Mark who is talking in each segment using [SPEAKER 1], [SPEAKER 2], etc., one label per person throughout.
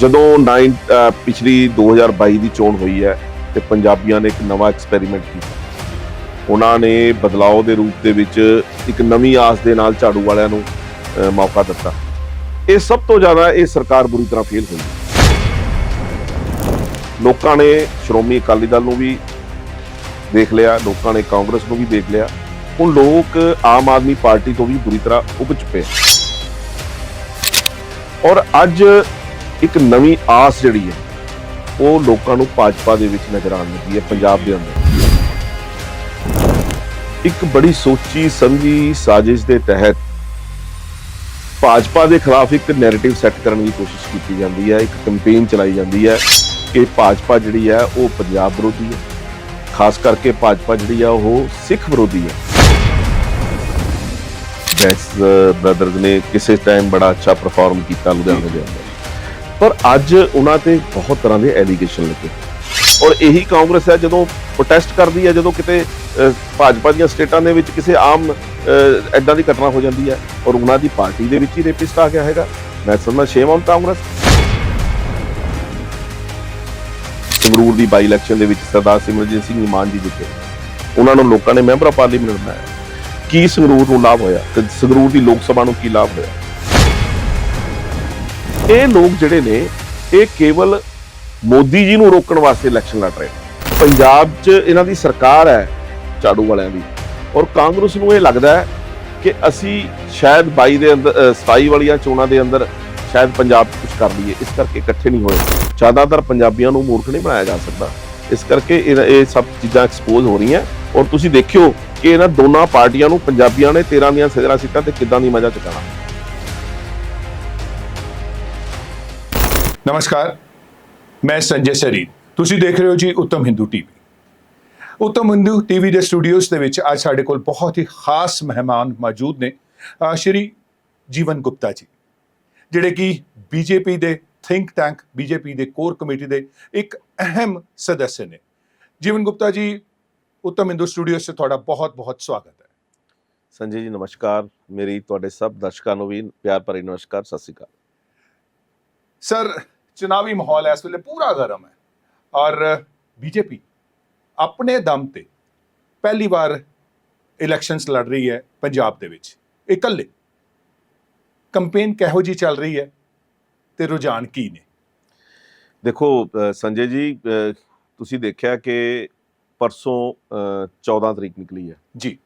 [SPEAKER 1] ਜਦੋਂ 9 ਅਹ, ਪਿਛਲੀ 2022 ਦੀ ਚੋਣ ਹੋਈ ਹੈ ਤੇ ਪੰਜਾਬੀਆਂ ਨੇ ਇੱਕ ਨਵਾਂ ਐਕਸਪੈਰੀਮੈਂਟ ਕੀਤਾ। ਉਹਨਾਂ ਨੇ ਬਦਲਾਅ ਦੇ ਰੂਪ ਦੇ ਵਿੱਚ ਇੱਕ ਨਵੀਂ ਆਸ ਦੇ ਨਾਲ ਝਾੜੂ ਵਾਲਿਆਂ ਨੂੰ ਮੌਕਾ ਦਿੱਤਾ। ਇਹ ਸਭ ਤੋਂ ਜ਼ਿਆਦਾ ਇਹ ਸਰਕਾਰ ਬੁਰੀ ਤਰ੍ਹਾਂ ਫੇਲ ਹੋਈ। ਲੋਕਾਂ ਨੇ ਸ਼੍ਰੋਮਣੀ ਅਕਾਲੀ ਦਲ ਨੂੰ ਵੀ ਦੇਖ ਲਿਆ, ਲੋਕਾਂ ਨੇ ਕਾਂਗਰਸ ਨੂੰ ਵੀ ਦੇਖ ਲਿਆ। ਹੁਣ ਲੋਕ ਆਮ ਆਦਮੀ ਪਾਰਟੀ ਤੋਂ ਵੀ ਬੁਰੀ ਤਰ੍ਹਾਂ ਉਬ ਚੁੱਕੇ ਔਰ ਅੱਜ ਇੱਕ ਨਵੀਂ ਆਸ ਜਿਹੜੀ ਹੈ, ਉਹ ਲੋਕਾਂ ਨੂੰ ਭਾਜਪਾ ਦੇ ਵਿੱਚ ਨਜ਼ਰ ਆਉਣ ਲੱਗੀ ਹੈ, ਪੰਜਾਬ ਦੇ ਅੰਦਰ। ਇੱਕ ਬੜੀ ਸੋਚੀ ਸਮਝੀ ਸਾਜ਼ਿਸ਼ ਦੇ ਤਹਿਤ ਭਾਜਪਾ ਦੇ ਖਿਲਾਫ ਇੱਕ ਨੈਰੇਟਿਵ ਸੈੱਟ ਕਰਨ ਦੀ ਕੋਸ਼ਿਸ਼ ਕੀਤੀ ਜਾਂਦੀ ਹੈ, ਇੱਕ ਕੈਂਪੇਨ ਚਲਾਈ ਜਾਂਦੀ ਹੈ ਕਿ ਭਾਜਪਾ ਜਿਹੜੀ ਹੈ, ਉਹ ਪੰਜਾਬ ਵਿਰੋਧੀ ਹੈ। ਖਾਸ ਕਰਕੇ ਭਾਜਪਾ ਜਿਹੜੀ ਆ ਉਹ ਸਿੱਖ ਵਿਰੋਧੀ ਹੈ। ਬੈਸ ਬ੍ਰਦਰਜ਼ uh, ਨੇ ਕਿਸੇ ਟਾਈਮ ਬੜਾ ਅੱਛਾ ਪਰਫਾਰਮ ਕੀਤਾ ਲੁਧਿਆਣੇ ਦੇ ਅੰਦਰ। ਪਰ ਅੱਜ ਉਹਨਾਂ ਤੇ ਬਹੁਤ ਤਰ੍ਹਾਂ ਦੇ ਐਲੀਗੇਸ਼ਨ ਲੱਗੇ। ਔਰ ਇਹੀ ਕਾਂਗਰਸ ਹੈ, ਜਦੋਂ ਪ੍ਰੋਟੈਸਟ ਕਰਦੀ ਹੈ, ਜਦੋਂ ਕਿਤੇ ਭਾਜਪਾ ਦੀਆਂ ਸਟੇਟਾਂ ਦੇ ਵਿੱਚ ਕਿਸੇ ਆਮ ਐਦਾਂ ਦੀ ਘਟਨਾ ਹੋ ਜਾਂਦੀ ਹੈ, ਔਰ ਉਹਨਾਂ ਦੀ ਪਾਰਟੀ ਦੇ ਵਿੱਚ ਹੀ ਰੇਪਿਸਟ ਆ ਗਿਆ ਹੈਗਾ। ਮੈਂ ਸਮਝਦਾ ਸ਼ੇਮ ਔਨ ਕਾਂਗਰਸ। ਸੰਗਰੂਰ ਦੀ ਬਾਈ ਇਲੈਕਸ਼ਨ ਦੇ ਵਿੱਚ ਸਰਦਾਰ ਸਿਮਰਜੀਤ ਸਿੰਘ ਮਾਨ ਜੀ ਜਿੱਤੇ। ਉਹਨਾਂ ਨੂੰ ਲੋਕਾਂ ਨੇ ਮੈਂਬਰ ਆਫ ਪਾਰਲੀਮੈਂਟ ਬਣਾਇਆ। ਕੀ ਸੰਗਰੂਰ ਨੂੰ ਲਾਭ ਹੋਇਆ? ਤੇ ਸੰਗਰੂਰ ਦੀ ਲੋਕ ਸਭਾ ਨੂੰ ਕੀ ਲਾਭ ਹੋਇਆ? ਇਹ ਲੋਕ ਜਿਹੜੇ ਨੇ ਇਹ ਕੇਵਲ ਮੋਦੀ ਜੀ ਨੂੰ ਰੋਕਣ ਵਾਸਤੇ ਇਲੈਕਸ਼ਨ ਲੜ ਰਹੇ ਪੰਜਾਬ 'ਚ ਇਹਨਾਂ ਦੀ ਸਰਕਾਰ ਹੈ ਝਾੜੂ ਵਾਲਿਆਂ ਦੀ। ਔਰ ਕਾਂਗਰਸ ਨੂੰ ਇਹ ਲੱਗਦਾ ਹੈ ਕਿ ਅਸੀਂ ਸ਼ਾਇਦ 22 ਦੇ ਅੰਦਰ ਅ, 27 ਵਾਲੀਆਂ ਚੋਣਾਂ ਦੇ ਅੰਦਰ ਸ਼ਾਇਦ ਪੰਜਾਬ 'ਚ ਕੁਝ ਕਰ ਲਈਏ। ਇਸ ਕਰਕੇ ਇਕੱਠੇ ਨਹੀਂ ਹੋਏ। ਜ਼ਿਆਦਾਤਰ ਪੰਜਾਬੀਆਂ ਨੂੰ ਮੂਰਖ ਨਹੀਂ ਬਣਾਇਆ ਜਾ ਸਕਦਾ। ਇਸ ਕਰਕੇ ਇਹ ਇਹ ਸਭ ਚੀਜ਼ਾਂ ਐਕਸਪੋਜ਼ ਹੋ ਰਹੀਆਂ। ਔਰ ਤੁਸੀਂ ਦੇਖਿਓ ਕਿ ਇਹਨਾਂ ਦੋਨਾਂ ਪਾਰਟੀਆਂ ਨੂੰ ਪੰਜਾਬੀਆਂ ਨੇ 13 ਦੀਆਂ 13 ਸੀਟਾਂ ਤੇ ਕਿੱਦਾਂ ਦੀ ਮਜ਼ਾ ਚੁਕਾਣਾ
[SPEAKER 2] ਨਮਸਕਾਰ ਮੈਂ ਸੰਜੇ ਸਰੀ। ਤੁਸੀਂ ਦੇਖ ਰਹੇ ਹੋ ਜੀ ਉੱਤਮ ਹਿੰਦੂ ਟੀਵੀ। ਉੱਤਮ ਹਿੰਦੂ ਟੀਵੀ ਦੇ ਸਟੂਡੀਓਜ਼ ਦੇ ਵਿੱਚ ਅੱਜ ਸਾਡੇ ਕੋਲ ਬਹੁਤ ਹੀ ਖਾਸ ਮਹਿਮਾਨ ਮੌਜੂਦ ਨੇ ਸ਼੍ਰੀ ਜੀਵਨ ਗੁਪਤਾ ਜੀ ਜਿਹੜੇ ਕਿ ਬੀਜੇਪੀ ਦੇ ਥਿੰਕ ਟੈਂਕ ਬੀਜੇਪੀ ਦੇ ਕੋਰ ਕਮੇਟੀ ਦੇ ਇੱਕ ਅਹਿਮ ਸਦस्य ਨੇ। ਜੀਵਨ ਗੁਪਤਾ ਜੀ ਉੱਤਮ ਹਿੰਦੂ ਸਟੂਡੀਓਜ਼ 'ਚ ਤੁਹਾਡਾ ਬਹੁਤ ਬਹੁਤ ਸਵਾਗਤ ਹੈ।
[SPEAKER 1] ਸੰਜੇ ਜੀ ਨਮਸਕਾਰ। ਮੇਰੀ ਤੁਹਾਡੇ ਸਭ ਦਰਸ਼ਕਾਂ ਨੂੰ ਵੀ ਪਿਆਰ ਭਰੀ ਨਮਸਕਾਰ। ਸਤਿ ਸ਼੍ਰੀ ਅਕਾਲ।
[SPEAKER 2] ਸਰ ਚੁਣਾਵੀ ਮਾਹੌਲ ਇਸ ਵੇਲੇ ਪੂਰਾ ਗਰਮ ਹੈ ਔਰ ਬੀਜੇਪੀ ਆਪਣੇ ਦਮ ਤੇ ਪਹਿਲੀ ਵਾਰ ਇਲੈਕਸ਼ਨਸ ਲੜ ਰਹੀ ਹੈ ਪੰਜਾਬ ਦੇ ਵਿੱਚ ਇਕੱਲੇ ਕੰਪੇਨ ਕਿਹੋ ਜੀ ਚੱਲ ਰਹੀ ਹੈ ਤੇ ਰੁਝਾਨ ਕੀ ਨੇ
[SPEAKER 1] ਦੇਖੋ ਸੰਜੇ ਜੀ ਤੁਸੀਂ ਦੇਖਿਆ ਕਿ ਪਰਸੋਂ ਅ, 14 ਤਰੀਕ ਨਿਕਲੀ ਹੈ
[SPEAKER 2] ਜੀ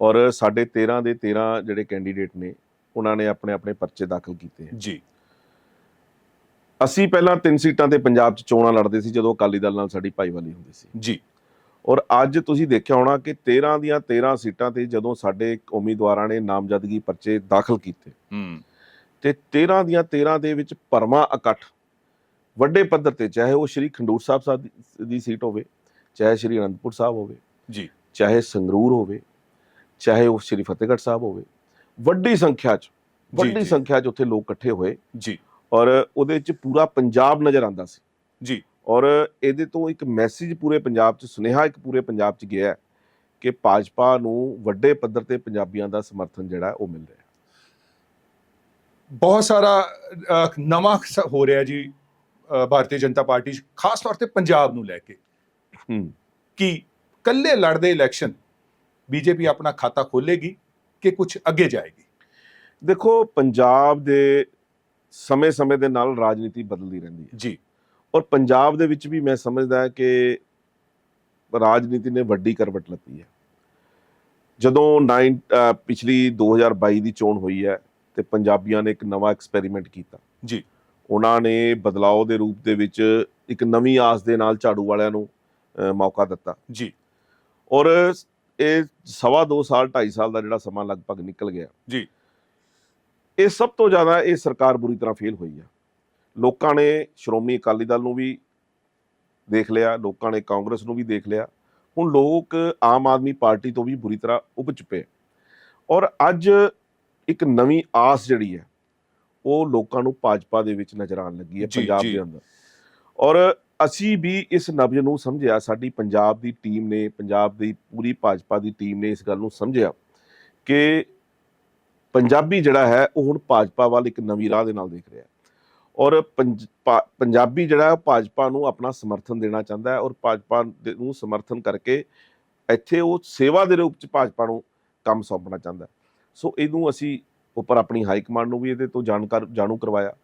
[SPEAKER 1] ਔਰ ਸਾਡੇ 13 ਦੇ 13 ਜਿਹੜੇ ਕੈਂਡੀਡੇਟ ਨੇ ਉਹਨਾਂ ਨੇ ਆਪਣੇ ਆਪਣੇ ਪਰਚੇ ਦਾਖਲ ਕੀਤੇ ਹੈ
[SPEAKER 2] ਜੀ
[SPEAKER 1] ਅਸੀਂ ਪਹਿਲਾਂ ਤਿੰਨ ਸੀਟਾਂ ਤੇ ਪੰਜਾਬ 'ਚ ਚੋਣਾਂ ਲੜਦੇ ਸੀ ਜਦੋਂ ਅਕਾਲੀ ਦਲ ਨਾਲ ਸਾਡੀ ਭਾਈਵਾਲੀ ਹੁੰਦੀ ਸੀ।
[SPEAKER 2] ਜੀ।
[SPEAKER 1] ਔਰ ਅੱਜ ਤੁਸੀਂ ਦੇਖਿਆ ਹੋਣਾ ਕਿ 13 ਦੀਆਂ 13 ਸੀਟਾਂ ਤੇ ਜਦੋਂ ਸਾਡੇ ਉਮੀਦਵਾਰਾਂ ਨੇ ਨਾਮਜ਼ਦਗੀ ਪਰਚੇ ਦਾਖਲ ਕੀਤੇ
[SPEAKER 2] ਹੂੰ।
[SPEAKER 1] ਤੇ 13 ਦੀਆਂ 13 ਦੇ ਵਿੱਚ ਭਰਮਾ ਇਕੱਠ ਵੱਡੇ ਪੱਧਰ ਤੇ ਚਾਹੇ ਉਹ ਸ਼੍ਰੀ ਖੰਡੂਰ ਸਾਹਿਬ ਸਾਹਿਬ ਦੀ- ਸੀਟ ਹੋਵੇ ਚਾਹੇ ਸ਼੍ਰੀ ਅਨੰਦਪੁਰ ਸਾਹਿਬ ਹੋਵੇ
[SPEAKER 2] ਜੀ।
[SPEAKER 1] ਚਾਹੇ ਸੰਗਰੂਰ ਹੋਵੇ ਚਾਹੇ ਉਹ ਸ਼੍ਰੀ ਫਤਿਹਗੜ੍ਹ ਸਾਹਿਬ ਹੋਵੇ ਵੱਡੀ ਸੰਖਿਆ 'ਚ ਵੱਡੀ। ਸੰਖਿਆ 'ਚ ਉੱਥੇ ਲੋਕ ਇਕੱਠੇ ਹੋਏ।
[SPEAKER 2] ਜੀ।
[SPEAKER 1] ਔਰ ਉਹਦੇ 'ਚ ਪੂਰਾ ਪੰਜਾਬ ਨਜ਼ਰ ਆਂਦਾ ਸੀ।
[SPEAKER 2] ਜੀ।
[SPEAKER 1] ਔਰ ਇਹਦੇ ਤੋਂ ਇੱਕ ਮੈਸੇਜ ਪੂਰੇ ਪੰਜਾਬ 'ਚ ਸੁਨੇਹਾ ਇੱਕ ਪੂਰੇ ਪੰਜਾਬ 'ਚ ਗਿਆ ਕਿ ਭਾਜਪਾ ਨੂੰ ਵੱਡੇ ਪੱਧਰ ਤੇ ਪੰਜਾਬੀਆਂ ਦਾ ਸਮਰਥਨ ਜਿਹੜਾ ਉਹ ਮਿਲ ਰਿਹਾ।
[SPEAKER 2] ਬਹੁਤ ਸਾਰਾ ਨਵਾਂ ਹੋ ਰਿਹਾ ਜੀ ਭਾਰਤੀ ਜਨਤਾ ਪਾਰਟੀ 'ਚ, ਖਾਸ ਤੌਰ ਤੇ ਪੰਜਾਬ ਨੂੰ ਲੈ ਕੇ।
[SPEAKER 1] ਹੂੰ।
[SPEAKER 2] ਕਿ ਕੱਲੇ ਲੜਦੇ ਇਲੈਕਸ਼ਨ ਬੀਜੇਪੀ ਆਪਣਾ ਖਾਤਾ ਖੋਲੇਗੀ ਕਿ ਕੁਝ ਅੱਗੇ ਜਾਏਗੀ?
[SPEAKER 1] ਦੇਖੋ ਪੰਜਾਬ ਦੇ ਸਮੇਂ-ਸਮੇਂ ਦੇ ਨਾਲ ਰਾਜਨੀਤੀ ਬਦਲਦੀ ਰਹਿੰਦੀ ਹੈ।
[SPEAKER 2] ਜੀ।
[SPEAKER 1] ਔਰ ਪੰਜਾਬ ਦੇ ਵਿੱਚ ਵੀ ਮੈਂ ਸਮਝਦਾ ਹਾਂ ਕਿ ਰਾਜਨੀਤੀ ਨੇ ਵੱਡੀ ਕਰਵਟ ਲੱਤੀ ਹੈ। ਜਦੋਂ 9 ਅ, ਪਿਛਲੀ 2022 ਦੀ ਚੋਣ ਹੋਈ ਹੈ ਤੇ ਪੰਜਾਬੀਆਂ ਨੇ ਇੱਕ ਨਵਾਂ ਐਕਸਪੈਰੀਮੈਂਟ ਕੀਤਾ।
[SPEAKER 2] ਜੀ।
[SPEAKER 1] ਉਹਨਾਂ ਨੇ ਬਦਲਾਅ ਦੇ ਰੂਪ ਦੇ ਵਿੱਚ ਇੱਕ ਨਵੀਂ ਆਸ ਦੇ ਨਾਲ ਝਾੜੂ ਵਾਲਿਆਂ ਨੂੰ ਮੌਕਾ ਦਿੱਤਾ।
[SPEAKER 2] ਜੀ।
[SPEAKER 1] ਔਰ ਇਹ ਸਵਾ ਦੋ ਸਾਲ 2.5 ਸਾਲ ਦਾ ਜਿਹੜਾ ਸਮਾਂ ਲਗਭਗ ਨਿਕਲ ਗਿਆ
[SPEAKER 2] ਜੀ।
[SPEAKER 1] ਇਹ ਸਭ ਤੋਂ ਜ਼ਿਆਦਾ ਇਹ ਸਰਕਾਰ ਬੁਰੀ ਤਰ੍ਹਾਂ ਫੇਲ ਹੋਈ ਹੈ ਲੋਕਾਂ ਨੇ ਸ਼੍ਰੋਮਣੀ ਅਕਾਲੀ ਦਲ ਨੂੰ ਵੀ ਦੇਖ ਲਿਆ ਲੋਕਾਂ ਨੇ ਕਾਂਗਰਸ ਨੂੰ ਵੀ ਦੇਖ ਲਿਆ। ਹੁਣ ਲੋਕ ਆਮ ਆਦਮੀ ਪਾਰਟੀ ਤੋਂ ਵੀ ਬੁਰੀ ਤਰ੍ਹਾਂ ਉਬ ਚੁੱਕੇ ਔਰ ਅੱਜ ਇੱਕ ਨਵੀਂ ਆਸ ਜਿਹੜੀ ਹੈ ਉਹ ਲੋਕਾਂ ਨੂੰ ਭਾਜਪਾ ਦੇ ਵਿੱਚ ਨਜ਼ਰ ਆਉਣ ਲੱਗੀ ਹੈ ਪੰਜਾਬ। ਦੇ ਅੰਦਰ। ਔਰ ਅਸੀਂ ਵੀ ਇਸ ਨਬਜ ਨੂੰ ਸਮਝਿਆ ਸਾਡੀ ਪੰਜਾਬ ਦੀ ਟੀਮ ਨੇ ਪੰਜਾਬ ਦੀ ਪੂਰੀ ਭਾਜਪਾ ਦੀ ਟੀਮ ਨੇ ਇਸ ਗੱਲ ਨੂੰ ਸਮਝਿਆ ਕਿ ਪੰਜਾਬੀ ਜਿਹੜਾ ਹੈ, ਉਹ ਹੁਣ ਭਾਜਪਾ ਵੱਲ ਇੱਕ ਨਵੀਂ ਰਾਹ ਦੇ ਨਾਲ ਦੇਖ ਰਿਹਾ ਔਰ ਪੰਜ- ਪਾ- ਪੰਜਾਬੀ ਜਿਹੜਾ ਭਾਜਪਾ ਨੂੰ ਆਪਣਾ ਸਮਰਥਨ ਦੇਣਾ ਚਾਹੁੰਦਾ ਹੈ ਔਰ ਭਾਜਪਾ ਦੇ- ਨੂੰ ਸਮਰਥਨ ਕਰਕੇ ਇੱਥੇ ਉਹ ਸੇਵਾ ਦੇ ਰੂਪ ਚ ਭਾਜਪਾ ਨੂੰ ਕੰਮ ਸੌਂਪਣਾ ਚਾਹੁੰਦਾ ਸੋ ਇਹਨੂੰ ਅਸੀਂ ਉੱਪਰ ਆਪਣੀ ਹਾਈ ਕਮਾਂਡ ਨੂੰ ਵੀ ਇਹਦੇ ਤੋਂ ਜਾਣਕਾਰ, ਜਾਣੂ ਕਰਵਾਇਆ।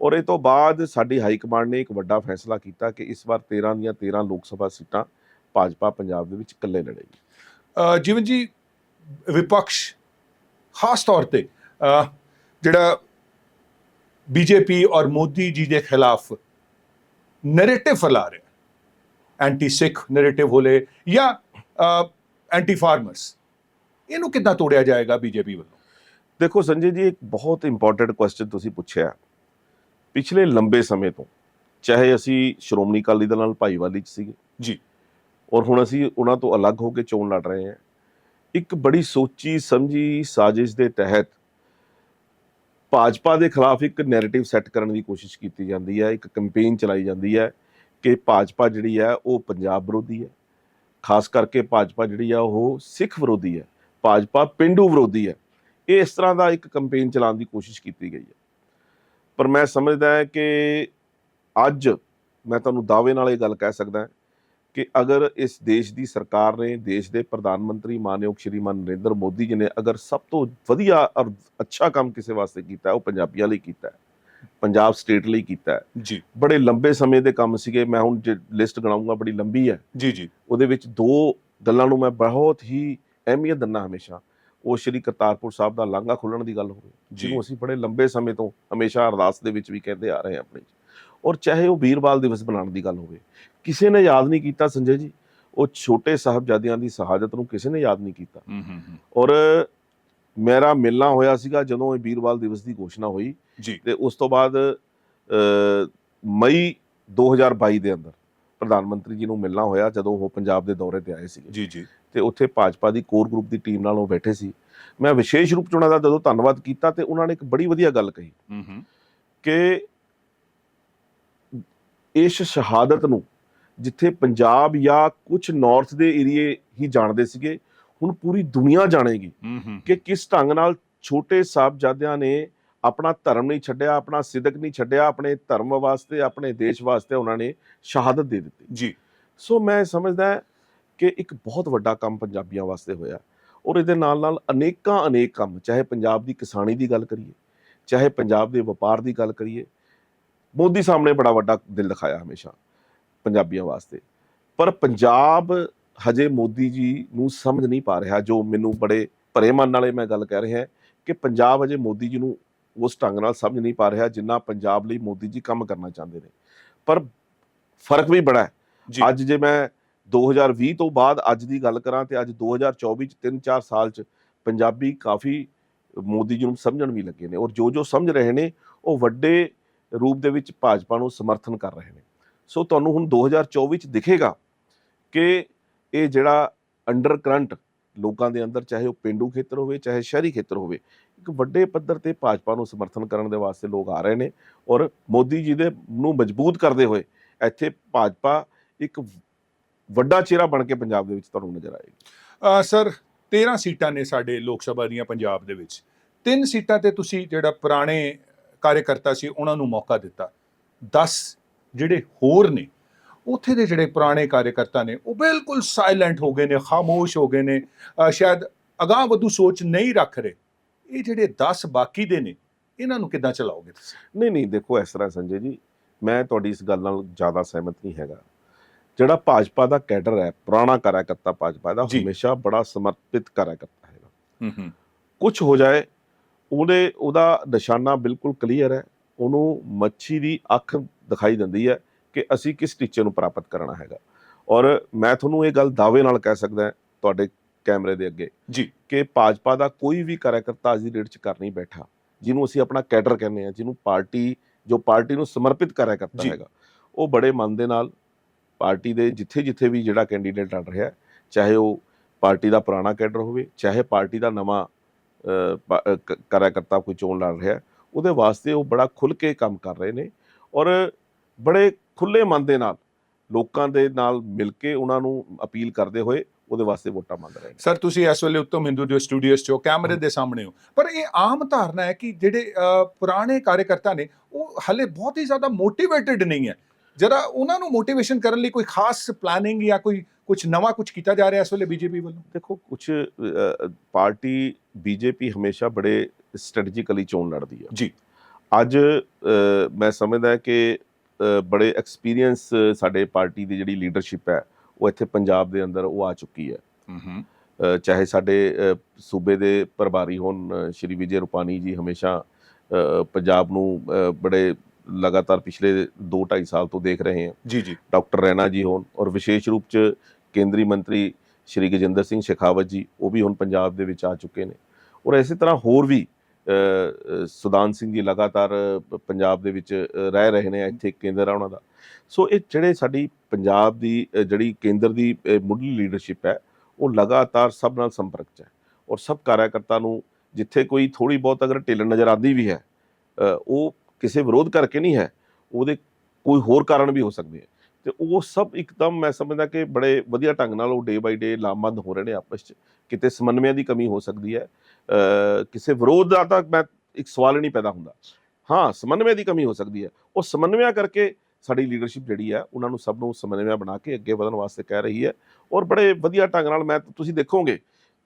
[SPEAKER 1] ਔਰ ਇਹ ਤੋਂ ਬਾਅਦ ਸਾਡੀ ਹਾਈ ਕਮਾਂਡ ਨੇ ਇੱਕ ਵੱਡਾ ਫੈਸਲਾ ਕੀਤਾ ਕਿ ਇਸ ਵਾਰ 13 ਦੀਆਂ 13 ਲੋਕ ਸਭਾ ਸੀਟਾਂ ਭਾਜਪਾ ਪੰਜਾਬ ਦੇ ਵਿੱਚ ਇਕੱਲੇ ਲੜੇਗੀ।
[SPEAKER 2] ਜੀਵਨ ਜੀ, ਵਿਪਕਸ਼ ਖਾਸ ਤੌਰ ਤੇ ਜਿਹੜਾ ਬੀਜੇਪੀ ਔਰ ਮੋਦੀ ਜੀ ਦੇ ਖਿਲਾਫ ਨੈਰੇਟਿਵ ਫੈਲਾ ਰਿਹਾ ਐਂਟੀ ਸਿੱਖ ਨੈਰੇਟਿਵ ਹੋਲੇ ਜਾਂ ਐਂਟੀ ਫਾਰਮਰਸ ਇਹਨੂੰ ਕਿੱਦਾਂ ਤੋੜਿਆ ਜਾਏਗਾ ਬੀਜੇਪੀ ਵੱਲੋਂ?
[SPEAKER 1] ਦੇਖੋ ਸੰਜੇ ਜੀ ਇੱਕ ਬਹੁਤ ਇੰਪੋਰਟੈਂਟ ਕੁਐਸਚਨ ਤੁਸੀਂ ਪੁੱਛਿਆ ਪਿਛਲੇ ਲੰਬੇ ਸਮੇਂ ਤੋਂ ਚਾਹੇ ਅਸੀਂ ਸ਼੍ਰੋਮਣੀ ਅਕਾਲੀ ਦਲ ਨਾਲ ਭਾਈਵਾਲੀ ਚ ਸੀਗੇ
[SPEAKER 2] ਜੀ।
[SPEAKER 1] ਔਰ ਹੁਣ ਅਸੀਂ ਉਹਨਾਂ ਤੋਂ ਅਲੱਗ ਹੋ ਕੇ ਚੋਣ ਲੜ ਰਹੇ ਹਾਂ ਇੱਕ ਬੜੀ ਸੋਚੀ ਸਮਝੀ ਸਾਜ਼ਿਸ਼ ਦੇ ਤਹਿਤ ਭਾਜਪਾ ਦੇ ਖਿਲਾਫ ਇੱਕ ਨੈਰੇਟਿਵ ਸੈੱਟ ਕਰਨ ਦੀ ਕੋਸ਼ਿਸ਼ ਕੀਤੀ ਜਾਂਦੀ ਹੈ, ਇੱਕ ਕੈਂਪੇਨ ਚਲਾਈ ਜਾਂਦੀ ਹੈ ਕਿ ਭਾਜਪਾ ਜਿਹੜੀ ਹੈ ਉਹ ਪੰਜਾਬ ਵਿਰੋਧੀ ਹੈ। ਖਾਸ ਕਰਕੇ ਭਾਜਪਾ ਜਿਹੜੀ ਆ ਉਹ ਸਿੱਖ ਵਿਰੋਧੀ ਹੈ, ਭਾਜਪਾ ਪਿੰਡੂ ਵਿਰੋਧੀ ਹੈ। ਇਹ ਇਸ ਤਰ੍ਹਾਂ ਦਾ ਇੱਕ ਕੈਂਪੇਨ ਚਲਾਉਣ ਦੀ ਕੋਸ਼ਿਸ਼ ਕੀਤੀ ਗਈ ਹੈ। ਪਰ ਮੈਂ ਸਮਝਦਾ ਹਾਂ ਕਿ ਅੱਜ ਮੈਂ ਤੁਹਾਨੂੰ ਦਾਅਵੇ ਨਾਲ ਇਹ ਗੱਲ ਕਹਿ ਸਕਦਾ ਕਿ ਅਗਰ ਇਸ ਦੇਸ਼ ਦੀ ਸਰਕਾਰ ਨੇ ਦੇਸ਼ ਦੇ ਪ੍ਰਧਾਨ ਮੰਤਰੀ ਮਾਨਯੋਗ ਸ਼੍ਰੀਮਾਨ ਨਰਿੰਦਰ ਮੋਦੀ ਜੀ ਨੇ ਅਗਰ ਸਭ ਤੋਂ ਵਧੀਆ ਔਰ ਅੱਛਾ ਕੰਮ ਕਿਸੇ ਵਾਸਤੇ ਕੀਤਾ ਉਹ ਪੰਜਾਬੀਆਂ ਲਈ ਕੀਤਾ ਹੈ ਪੰਜਾਬ ਸਟੇਟ ਲਈ ਕੀਤਾ ਹੈ।
[SPEAKER 2] ਜੀ।
[SPEAKER 1] ਬੜੇ ਲੰਬੇ ਸਮੇਂ ਦੇ ਕੰਮ ਸੀਗੇ ਮੈਂ ਹੁਣ ਜੇ ਲਿਸਟ ਗਣਾਉਂਗਾ ਬੜੀ ਲੰਬੀ ਹੈ।
[SPEAKER 2] ਜੀ ਜੀ।
[SPEAKER 1] ਉਹਦੇ ਵਿੱਚ ਦੋ ਗੱਲਾਂ ਨੂੰ ਮੈਂ ਬਹੁਤ ਹੀ ਅਹਿਮੀਅਤ ਦਿੰਦਾ ਹਮੇਸ਼ਾ। ਉਹ ਸ਼੍ਰੀ ਕਰਤਾਰਪੁਰ ਸਾਹਿਬ ਦਾ ਲਾਂਘਾ ਖੁੱਲਣ ਦੀ ਗੱਲ ਹੋਵੇ ਜਿਹਨੂੰ ਅਸੀਂ ਬੜੇ ਲੰਬੇ ਸਮੇਂ ਤੋਂ ਹਮੇਸ਼ਾ ਅਰਦਾਸ ਦੇ ਵਿੱਚ ਵੀ ਕਹਿੰਦੇ ਆ ਰਹੇ ਹਾਂ ਆਪਣੀ ਔਰ ਚਾਹੇ ਉਹ ਵੀਰਵਾਲ ਦਿਵਸ ਬਣਾਉਣ ਦੀ ਗੱਲ ਹੋਵੇ ਕਿਸੇ ਨੇ ਯਾਦ ਨਹੀਂ ਕੀਤਾ ਸੰਜੇ ਜੀ ਉਹ ਛੋਟੇ ਸਾਹਿਬਜ਼ਾਦਿਆਂ ਦੀ ਸ਼ਹਾਦਤ ਨੂੰ ਕਿਸੇ ਨੇ ਯਾਦ ਨਹੀਂ ਕੀਤਾ। ਔਰ ਮੇਰਾ ਮਿਲਣਾ ਹੋਇਆ ਸੀਗਾ ਜਦੋਂ ਇਹ ਵੀਰਵਾਲ ਦਿਵਸ ਦੀ ਘੋਸ਼ਣਾ ਹੋਈ ਤੇ ਉਸ ਤੋਂ ਬਾਅਦ ਮਈ 2022 ਦੇ ਅੰਦਰ ਪ੍ਰਧਾਨ ਮੰਤਰੀ ਜੀ ਨੂੰ ਮਿਲਣਾ ਹੋਇਆ ਜਦੋਂ ਉਹ ਪੰਜਾਬ ਦੇ ਦੌਰੇ ਤੇ ਆਏ ਸੀਗੇ।
[SPEAKER 2] ਜੀ ਜੀ।
[SPEAKER 1] ਤੇ ਉੱਥੇ ਭਾਜਪਾ ਦੀ ਕੋਰ ਗਰੁੱਪ ਦੀ ਟੀਮ ਨਾਲ ਉਹ ਬੈਠੇ ਸੀ। ਮੈਂ ਵਿਸ਼ੇਸ਼ ਰੂਪ ਚ ਉਹਨਾਂ ਦਾ ਜਦੋਂ ਧੰਨਵਾਦ ਕੀਤਾ ਤੇ ਉਹਨਾਂ ਨੇ ਇੱਕ ਬੜੀ ਵਧੀਆ ਗੱਲ ਕਹੀ
[SPEAKER 2] ਹੂੰ ਹੂੰ।
[SPEAKER 1] ਕਿ ਇਸ ਸ਼ਹਾਦਤ ਨੂੰ ਜਿੱਥੇ ਪੰਜਾਬ ਜਾਂ ਕੁਝ ਨਾਰਥ ਦੇ ਏਰੀਏ ਹੀ ਜਾਣਦੇ ਸੀਗੇ ਹੁਣ ਪੂਰੀ ਦੁਨੀਆ ਜਾਣੇਗੀ ਕਿ ਕਿਸ ਢੰਗ ਨਾਲ ਛੋਟੇ ਸਾਹਿਬਜ਼ਾਦਿਆਂ ਨੇ ਆਪਣਾ ਧਰਮ ਨਹੀਂ ਛੱਡਿਆ ਆਪਣਾ ਸਿਦਕ ਨਹੀਂ ਛੱਡਿਆ ਆਪਣੇ ਧਰਮ ਵਾਸਤੇ ਆਪਣੇ ਦੇਸ਼ ਵਾਸਤੇ ਉਹਨਾਂ ਨੇ ਸ਼ਹਾਦਤ ਦੇ ਦਿੱਤੀ।
[SPEAKER 2] ਜੀ।
[SPEAKER 1] ਸੋ ਮੈਂ ਸਮਝਦਾ ਕਿ ਇੱਕ ਬਹੁਤ ਵੱਡਾ ਕੰਮ ਪੰਜਾਬੀਆਂ ਵਾਸਤੇ ਹੋਇਆ ਔਰ ਇਹਦੇ ਨਾਲ ਨਾਲ ਅਨੇਕਾਂ ਅਨੇਕ ਕੰਮ ਚਾਹੇ ਪੰਜਾਬ ਦੀ ਕਿਸਾਨੀ ਦੀ ਗੱਲ ਕਰੀਏ ਚਾਹੇ ਪੰਜਾਬ ਦੇ ਵਪਾਰ ਦੀ ਗੱਲ ਕਰੀਏ ਮੋਦੀ ਸਾਹਮਣੇ ਬੜਾ ਵੱਡਾ ਦਿਲ ਦਿਖਾਇਆ ਹਮੇਸ਼ਾ ਪੰਜਾਬੀਆਂ ਵਾਸਤੇ। ਪਰ ਪੰਜਾਬ ਹਜੇ ਮੋਦੀ ਜੀ ਨੂੰ ਸਮਝ ਨਹੀਂ ਪਾ ਰਿਹਾ ਜੋ ਮੈਨੂੰ ਬੜੇ ਭਰੇ ਮਨ ਨਾਲੇ ਮੈਂ ਗੱਲ ਕਹਿ ਰਿਹਾ ਕਿ ਪੰਜਾਬ ਹਜੇ ਮੋਦੀ ਜੀ ਨੂੰ ਉਸ ਢੰਗ ਨਾਲ ਸਮਝ ਨਹੀਂ ਪਾ ਰਿਹਾ ਜਿੰਨਾ ਪੰਜਾਬ ਲਈ ਮੋਦੀ ਜੀ ਕੰਮ ਕਰਨਾ ਚਾਹੁੰਦੇ ਨੇ। ਪਰ ਫ਼ਰਕ ਵੀ ਬੜਾ ਹੈ। ਅੱਜ ਜੇ ਮੈਂ 2020 ਤੋਂ ਬਾਅਦ ਅੱਜ ਦੀ ਗੱਲ ਕਰਾਂ ਤੇ ਅੱਜ 2024 ਚ 3-4 ਸਾਲ ਚ ਪੰਜਾਬੀ ਕਾਫੀ ਮੋਦੀ ਜੀ ਨੂੰ ਸਮਝਣ ਵੀ ਲੱਗੇ ਨੇ ਔਰ ਜੋ ਜੋ ਸਮਝ ਰਹੇ ਨੇ ਉਹ ਵੱਡੇ ਰੂਪ ਦੇ ਵਿੱਚ ਭਾਜਪਾ ਨੂੰ ਸਮਰਥਨ ਕਰ ਰਹੇ ਨੇ। ਸੋ ਤੁਹਾਨੂੰ ਹੁਣ 2024 ਚ ਦਿਖੇਗਾ ਕਿ ਇਹ ਜਿਹੜਾ ਅੰਡਰ ਕਰੰਟ ਲੋਕਾਂ ਦੇ ਅੰਦਰ, ਚਾਹੇ ਉਹ ਪਿੰਡੂ ਖੇਤਰ ਹੋਵੇ, ਚਾਹੇ ਸ਼ਹਿਰੀ ਖੇਤਰ ਹੋਵੇ, ਇੱਕ ਵੱਡੇ ਪੱਧਰ ਤੇ ਭਾਜਪਾ ਨੂੰ ਸਮਰਥਨ ਕਰਨ ਦੇ ਵਾਸਤੇ ਲੋਕ ਆ ਰਹੇ ਨੇ ਔਰ ਮੋਦੀ ਜੀ ਦੇ ਨੂੰ ਮਜ਼ਬੂਤ ਕਰਦੇ ਹੋਏ ਇੱਥੇ ਭਾਜਪਾ ਇੱਕ ਵੱਡਾ ਚਿਹਰਾ ਬਣ ਕੇ ਪੰਜਾਬ ਦੇ ਵਿੱਚ ਤੁਹਾਨੂੰ ਨਜ਼ਰ ਆਏਗੀ।
[SPEAKER 2] ਸਰ 13 ਸੀਟਾਂ ਨੇ ਸਾਡੇ ਲੋਕ ਸਭਾ ਦੀਆਂ ਪੰਜਾਬ ਦੇ ਵਿੱਚ। ਤਿੰਨ ਸੀਟਾਂ ਤੇ ਤੁਸੀਂ ਜਿਹੜਾ ਪੁਰਾਣੇ ਕਾਰਜਕਰਤਾ ਸੀ ਉਹਨਾਂ ਨੂੰ ਮੌਕਾ ਦਿੱਤਾ। 10 ਜਿਹੜੇ ਹੋਰ ਨੇ ਉੱਥੇ ਦੇ ਜਿਹੜੇ ਪੁਰਾਣੇ ਕਾਰਜਕਰਤਾ ਨੇ ਉਹ ਬਿਲਕੁਲ ਸਾਇਲੈਂਟ ਹੋ ਗਏ ਨੇ ਖਾਮੋਸ਼ ਹੋ ਗਏ ਨੇ। ਸ਼ਾਇਦ ਅਗਾਂਹ ਵਧੂ ਸੋਚ ਨਹੀਂ ਰੱਖ ਰਹੇ। ਇਹ ਜਿਹੜੇ 10 ਬਾਕੀ ਦੇ ਨੇ ਇਹਨਾਂ ਨੂੰ ਕਿੱਦਾਂ ਚਲਾਓਗੇ ਤੁਸੀਂ?
[SPEAKER 1] ਨਹੀਂ ਨਹੀਂ ਦੇਖੋ ਇਸ ਤਰ੍ਹਾਂ ਸੰਜੇ ਜੀ ਮੈਂ ਤੁਹਾਡੀ ਇਸ ਗੱਲ ਨਾਲ ਜ਼ਿਆਦਾ ਸਹਿਮਤ ਨਹੀਂ ਹੈਗਾ। ਜਿਹੜਾ ਭਾਜਪਾ ਦਾ ਕੈਡਰ ਹੈ ਪੁਰਾਣਾ ਕਾਰਜਕਰਤਾ ਭਾਜਪਾ ਦਾ। ਹਮੇਸ਼ਾ ਬੜਾ ਸਮਰਪਿਤ ਕਾਰਜਕਰਤਾ ਹੈਗਾ।
[SPEAKER 2] ਹੂੰ ਹੂੰ।
[SPEAKER 1] ਕੁਝ ਹੋ ਜਾਏ ਉਹਦੇ ਉਹਦਾ ਨਿਸ਼ਾਨਾ ਬਿਲਕੁਲ ਕਲੀਅਰ ਹੈ। ਉਹਨੂੰ ਮੱਛੀ ਦੀ ਅੱਖ ਦਿਖਾਈ ਦਿੰਦੀ ਹੈ ਕਿ ਅਸੀਂ ਕਿਸ ਟੀਚੇ ਨੂੰ ਪ੍ਰਾਪਤ ਕਰਨਾ ਹੈਗਾ। ਔਰ ਮੈਂ ਤੁਹਾਨੂੰ ਇਹ ਗੱਲ ਦਾਅਵੇ ਨਾਲ ਕਹਿ ਸਕਦਾ ਤੁਹਾਡੇ ਕੈਮਰੇ ਦੇ ਅੱਗੇ
[SPEAKER 2] ਜੀ।
[SPEAKER 1] ਕਿ ਭਾਜਪਾ ਦਾ ਕੋਈ ਵੀ ਕਾਰਜਕਰਤਾ ਅੱਜ ਦੀ ਡੇਟ 'ਚ ਕਰ ਨਹੀਂ ਬੈਠਾ। ਜਿਹਨੂੰ ਅਸੀਂ ਆਪਣਾ ਕੈਡਰ ਕਹਿੰਦੇ ਆ ਜਿਹਨੂੰ ਪਾਰਟੀ ਜੋ ਪਾਰਟੀ ਨੂੰ ਸਮਰਪਿਤ ਕਾਰਜਕਰਤਾ। ਹੈਗਾ ਉਹ ਬੜੇ ਮਨ ਦੇ ਨਾਲ ਪਾਰਟੀ ਦੇ ਜਿੱਥੇ ਜਿੱਥੇ ਵੀ ਜਿਹੜਾ ਕੈਂਡੀਡੇਟ ਲੜ ਰਿਹਾ ਚਾਹੇ ਉਹ ਪਾਰਟੀ ਦਾ ਪੁਰਾਣਾ ਕੈਡਰ ਹੋਵੇ ਚਾਹੇ ਪਾਰਟੀ ਦਾ ਨਵਾਂ ਕਾਰਜਕਰਤਾ ਕੋਈ ਚੋਣ ਲੜ ਰਿਹਾ ਉਹਦੇ ਵਾਸਤੇ ਉਹ ਬੜਾ ਖੁੱਲ ਕੇ ਕੰਮ ਕਰ ਰਹੇ ਨੇ ਔਰ ਬੜੇ ਖੁੱਲੇ ਮਨ ਦੇ ਨਾਲ ਲੋਕਾਂ ਦੇ ਨਾਲ ਮਿਲ ਕੇ ਉਹਨਾਂ ਨੂੰ ਅਪੀਲ ਕਰਦੇ ਹੋਏ ਉਹਦੇ ਵਾਸਤੇ ਵੋਟਾਂ ਮੰਗ ਰਹੇ ਨੇ।
[SPEAKER 2] ਸਰ ਤੁਸੀਂ ਇਸ ਵੇਲੇ ਉੱਤਮ ਹਿੰਦੂ ਦੇ ਸਟੂਡੀਓਜ਼ 'ਚ ਹੋ ਕੈਮਰੇ ਦੇ ਸਾਹਮਣੇ ਹੋ ਪਰ ਇਹ ਆਮ ਧਾਰਨਾ ਹੈ ਕਿ ਜਿਹੜੇ ਪੁਰਾਣੇ ਕਾਰਜਕਰਤਾ ਨੇ ਉਹ ਹਲੇ ਬਹੁਤ ਹੀ ਜ਼ਿਆਦਾ ਮੋਟੀਵੇਟਿਡ ਨਹੀਂ ਹੈ। ਜਰਾ ਉਹਨਾਂ ਨੂੰ ਮੋਟੀਵੇਸ਼ਨ ਕਰਨ ਲਈ ਕੋਈ ਖਾਸ ਪਲਾਨਿੰਗ ਜਾਂ ਕੋਈ ਕੁਝ ਨਵਾਂ ਕੁਝ ਕੀਤਾ ਜਾ ਰਿਹਾ ਇਸ ਵੇਲੇ ਬੀਜੇਪੀ ਵੱਲੋਂ?
[SPEAKER 1] ਦੇਖੋ ਕੁਝ ਪਾਰਟੀ ਬੀਜੇਪੀ ਹਮੇਸ਼ਾ ਬੜੇ ਸਟ੍ਰੈਟਜੀਕਲੀ ਚੋਣ ਲੜਦੀ ਹੈ
[SPEAKER 2] ਜੀ।
[SPEAKER 1] ਅੱਜ ਮੈਂ ਸਮਝਦਾ ਕਿ ਬੜੇ ਐਕਸਪੀਰੀਅੰਸ ਸਾਡੇ ਪਾਰਟੀ ਦੀ ਜਿਹੜੀ ਲੀਡਰਸ਼ਿਪ ਹੈ ਉਹ ਇੱਥੇ ਪੰਜਾਬ ਦੇ ਅੰਦਰ ਉਹ ਆ ਚੁੱਕੀ ਹੈ। ਚਾਹੇ ਸਾਡੇ ਸੂਬੇ ਦੇ ਪ੍ਰਭਾਰੀ ਹੋਣ ਸ਼੍ਰੀ ਵਿਜੇ ਰੂਪਾਨੀ ਜੀ ਹਮੇਸ਼ਾ ਪੰਜਾਬ ਨੂੰ ਬੜੇ ਲਗਾਤਾਰ ਪਿਛਲੇ 2.5 ਸਾਲ ਤੋਂ ਦੇਖ ਰਹੇ ਹਾਂ
[SPEAKER 2] ਜੀ ਜੀ।
[SPEAKER 1] ਡਾਕਟਰ ਰੈਨਾ ਜੀ ਹੋਣ ਔਰ ਵਿਸ਼ੇਸ਼ ਰੂਪ ਚ ਕੇਂਦਰੀ ਮੰਤਰੀ ਸ਼੍ਰੀ ਗਜਿੰਦਰ ਸਿੰਘ ਸ਼ੇਖਾਵਤ ਜੀ ਉਹ ਵੀ ਹੁਣ ਪੰਜਾਬ ਦੇ ਵਿੱਚ ਆ ਚੁੱਕੇ ਨੇ। ਔਰ ਇਸੇ ਤਰ੍ਹਾਂ ਹੋਰ ਵੀ ਅ, ਸੁਦਾਨ ਸਿੰਘ ਜੀ ਲਗਾਤਾਰ ਪੰਜਾਬ ਦੇ ਵਿੱਚ ਰਹਿ ਰਹੇ ਨੇ ਇੱਥੇ ਕੇਂਦਰ ਆ ਉਹਨਾਂ ਦਾ। ਸੋ ਇਹ ਜਿਹੜੇ ਸਾਡੀ ਪੰਜਾਬ ਦੀ ਜਿਹੜੀ ਕੇਂਦਰ ਦੀ ਮੁੱਢਲੀ ਲੀਡਰਸ਼ਿਪ ਹੈ ਉਹ ਲਗਾਤਾਰ ਸਭ ਨਾਲ ਸੰਪਰਕ 'ਚ ਹੈ। ਔਰ ਸਭ ਕਾਰਜਕਰਤਾ ਨੂੰ ਜਿੱਥੇ ਕੋਈ ਥੋੜੀ ਬਹੁਤ ਅਗਰ ਢਿੱਲ ਨਜ਼ਰ ਆਉਂਦੀ ਵੀ ਹੈ ਉਹ ਕਿਸੇ ਵਿਰੋਧ ਕਰਕੇ ਨਹੀਂ ਹੈ ਉਹਦੇ ਕੋਈ ਹੋਰ ਕਾਰਨ ਵੀ ਹੋ ਸਕਦੇ ਹੈ। ਤੇ ਉਹ ਸਭ ਇੱਕਦਮ ਮੈਂ ਸਮਝਦਾ ਕਿ ਬੜੇ ਵਧੀਆ ਢੰਗ ਨਾਲ ਉਹ ਡੇ ਬਾਈ ਡੇ ਲਾਮਬੰਦ ਹੋ ਰਹੇ ਨੇ ਆਪਸ 'ਚ। ਕਿਤੇ ਸਮਨਵਿਆਂ ਦੀ ਕਮੀ ਹੋ ਸਕਦੀ ਹੈ। ਕਿਸੇ ਵਿਰੋਧ ਦਾ ਤਾਂ ਮੈਂ ਇੱਕ ਸਵਾਲ ਨਹੀਂ ਪੈਦਾ ਹੁੰਦਾ। ਹਾਂ, ਸਮਨਵਿਆਂ ਦੀ ਕਮੀ ਹੋ ਸਕਦੀ ਹੈ। ਉਹ ਸਮਨਵਿਆਂ ਕਰਕੇ ਸਾਡੀ ਲੀਡਰਸ਼ਿਪ ਜਿਹੜੀ ਹੈ, ਉਹਨਾਂ ਨੂੰ ਸਭ ਨੂੰ ਸਮਨਵਿਆਂ ਬਣਾ ਕੇ ਅੱਗੇ ਵਧਣ ਵਾਸਤੇ ਕਹਿ ਰਹੀ ਹੈ। ਔਰ ਬੜੇ ਵਧੀਆ ਢੰਗ ਨਾਲ ਮੈਂ, ਤੁਸੀਂ ਦੇਖੋਗੇ,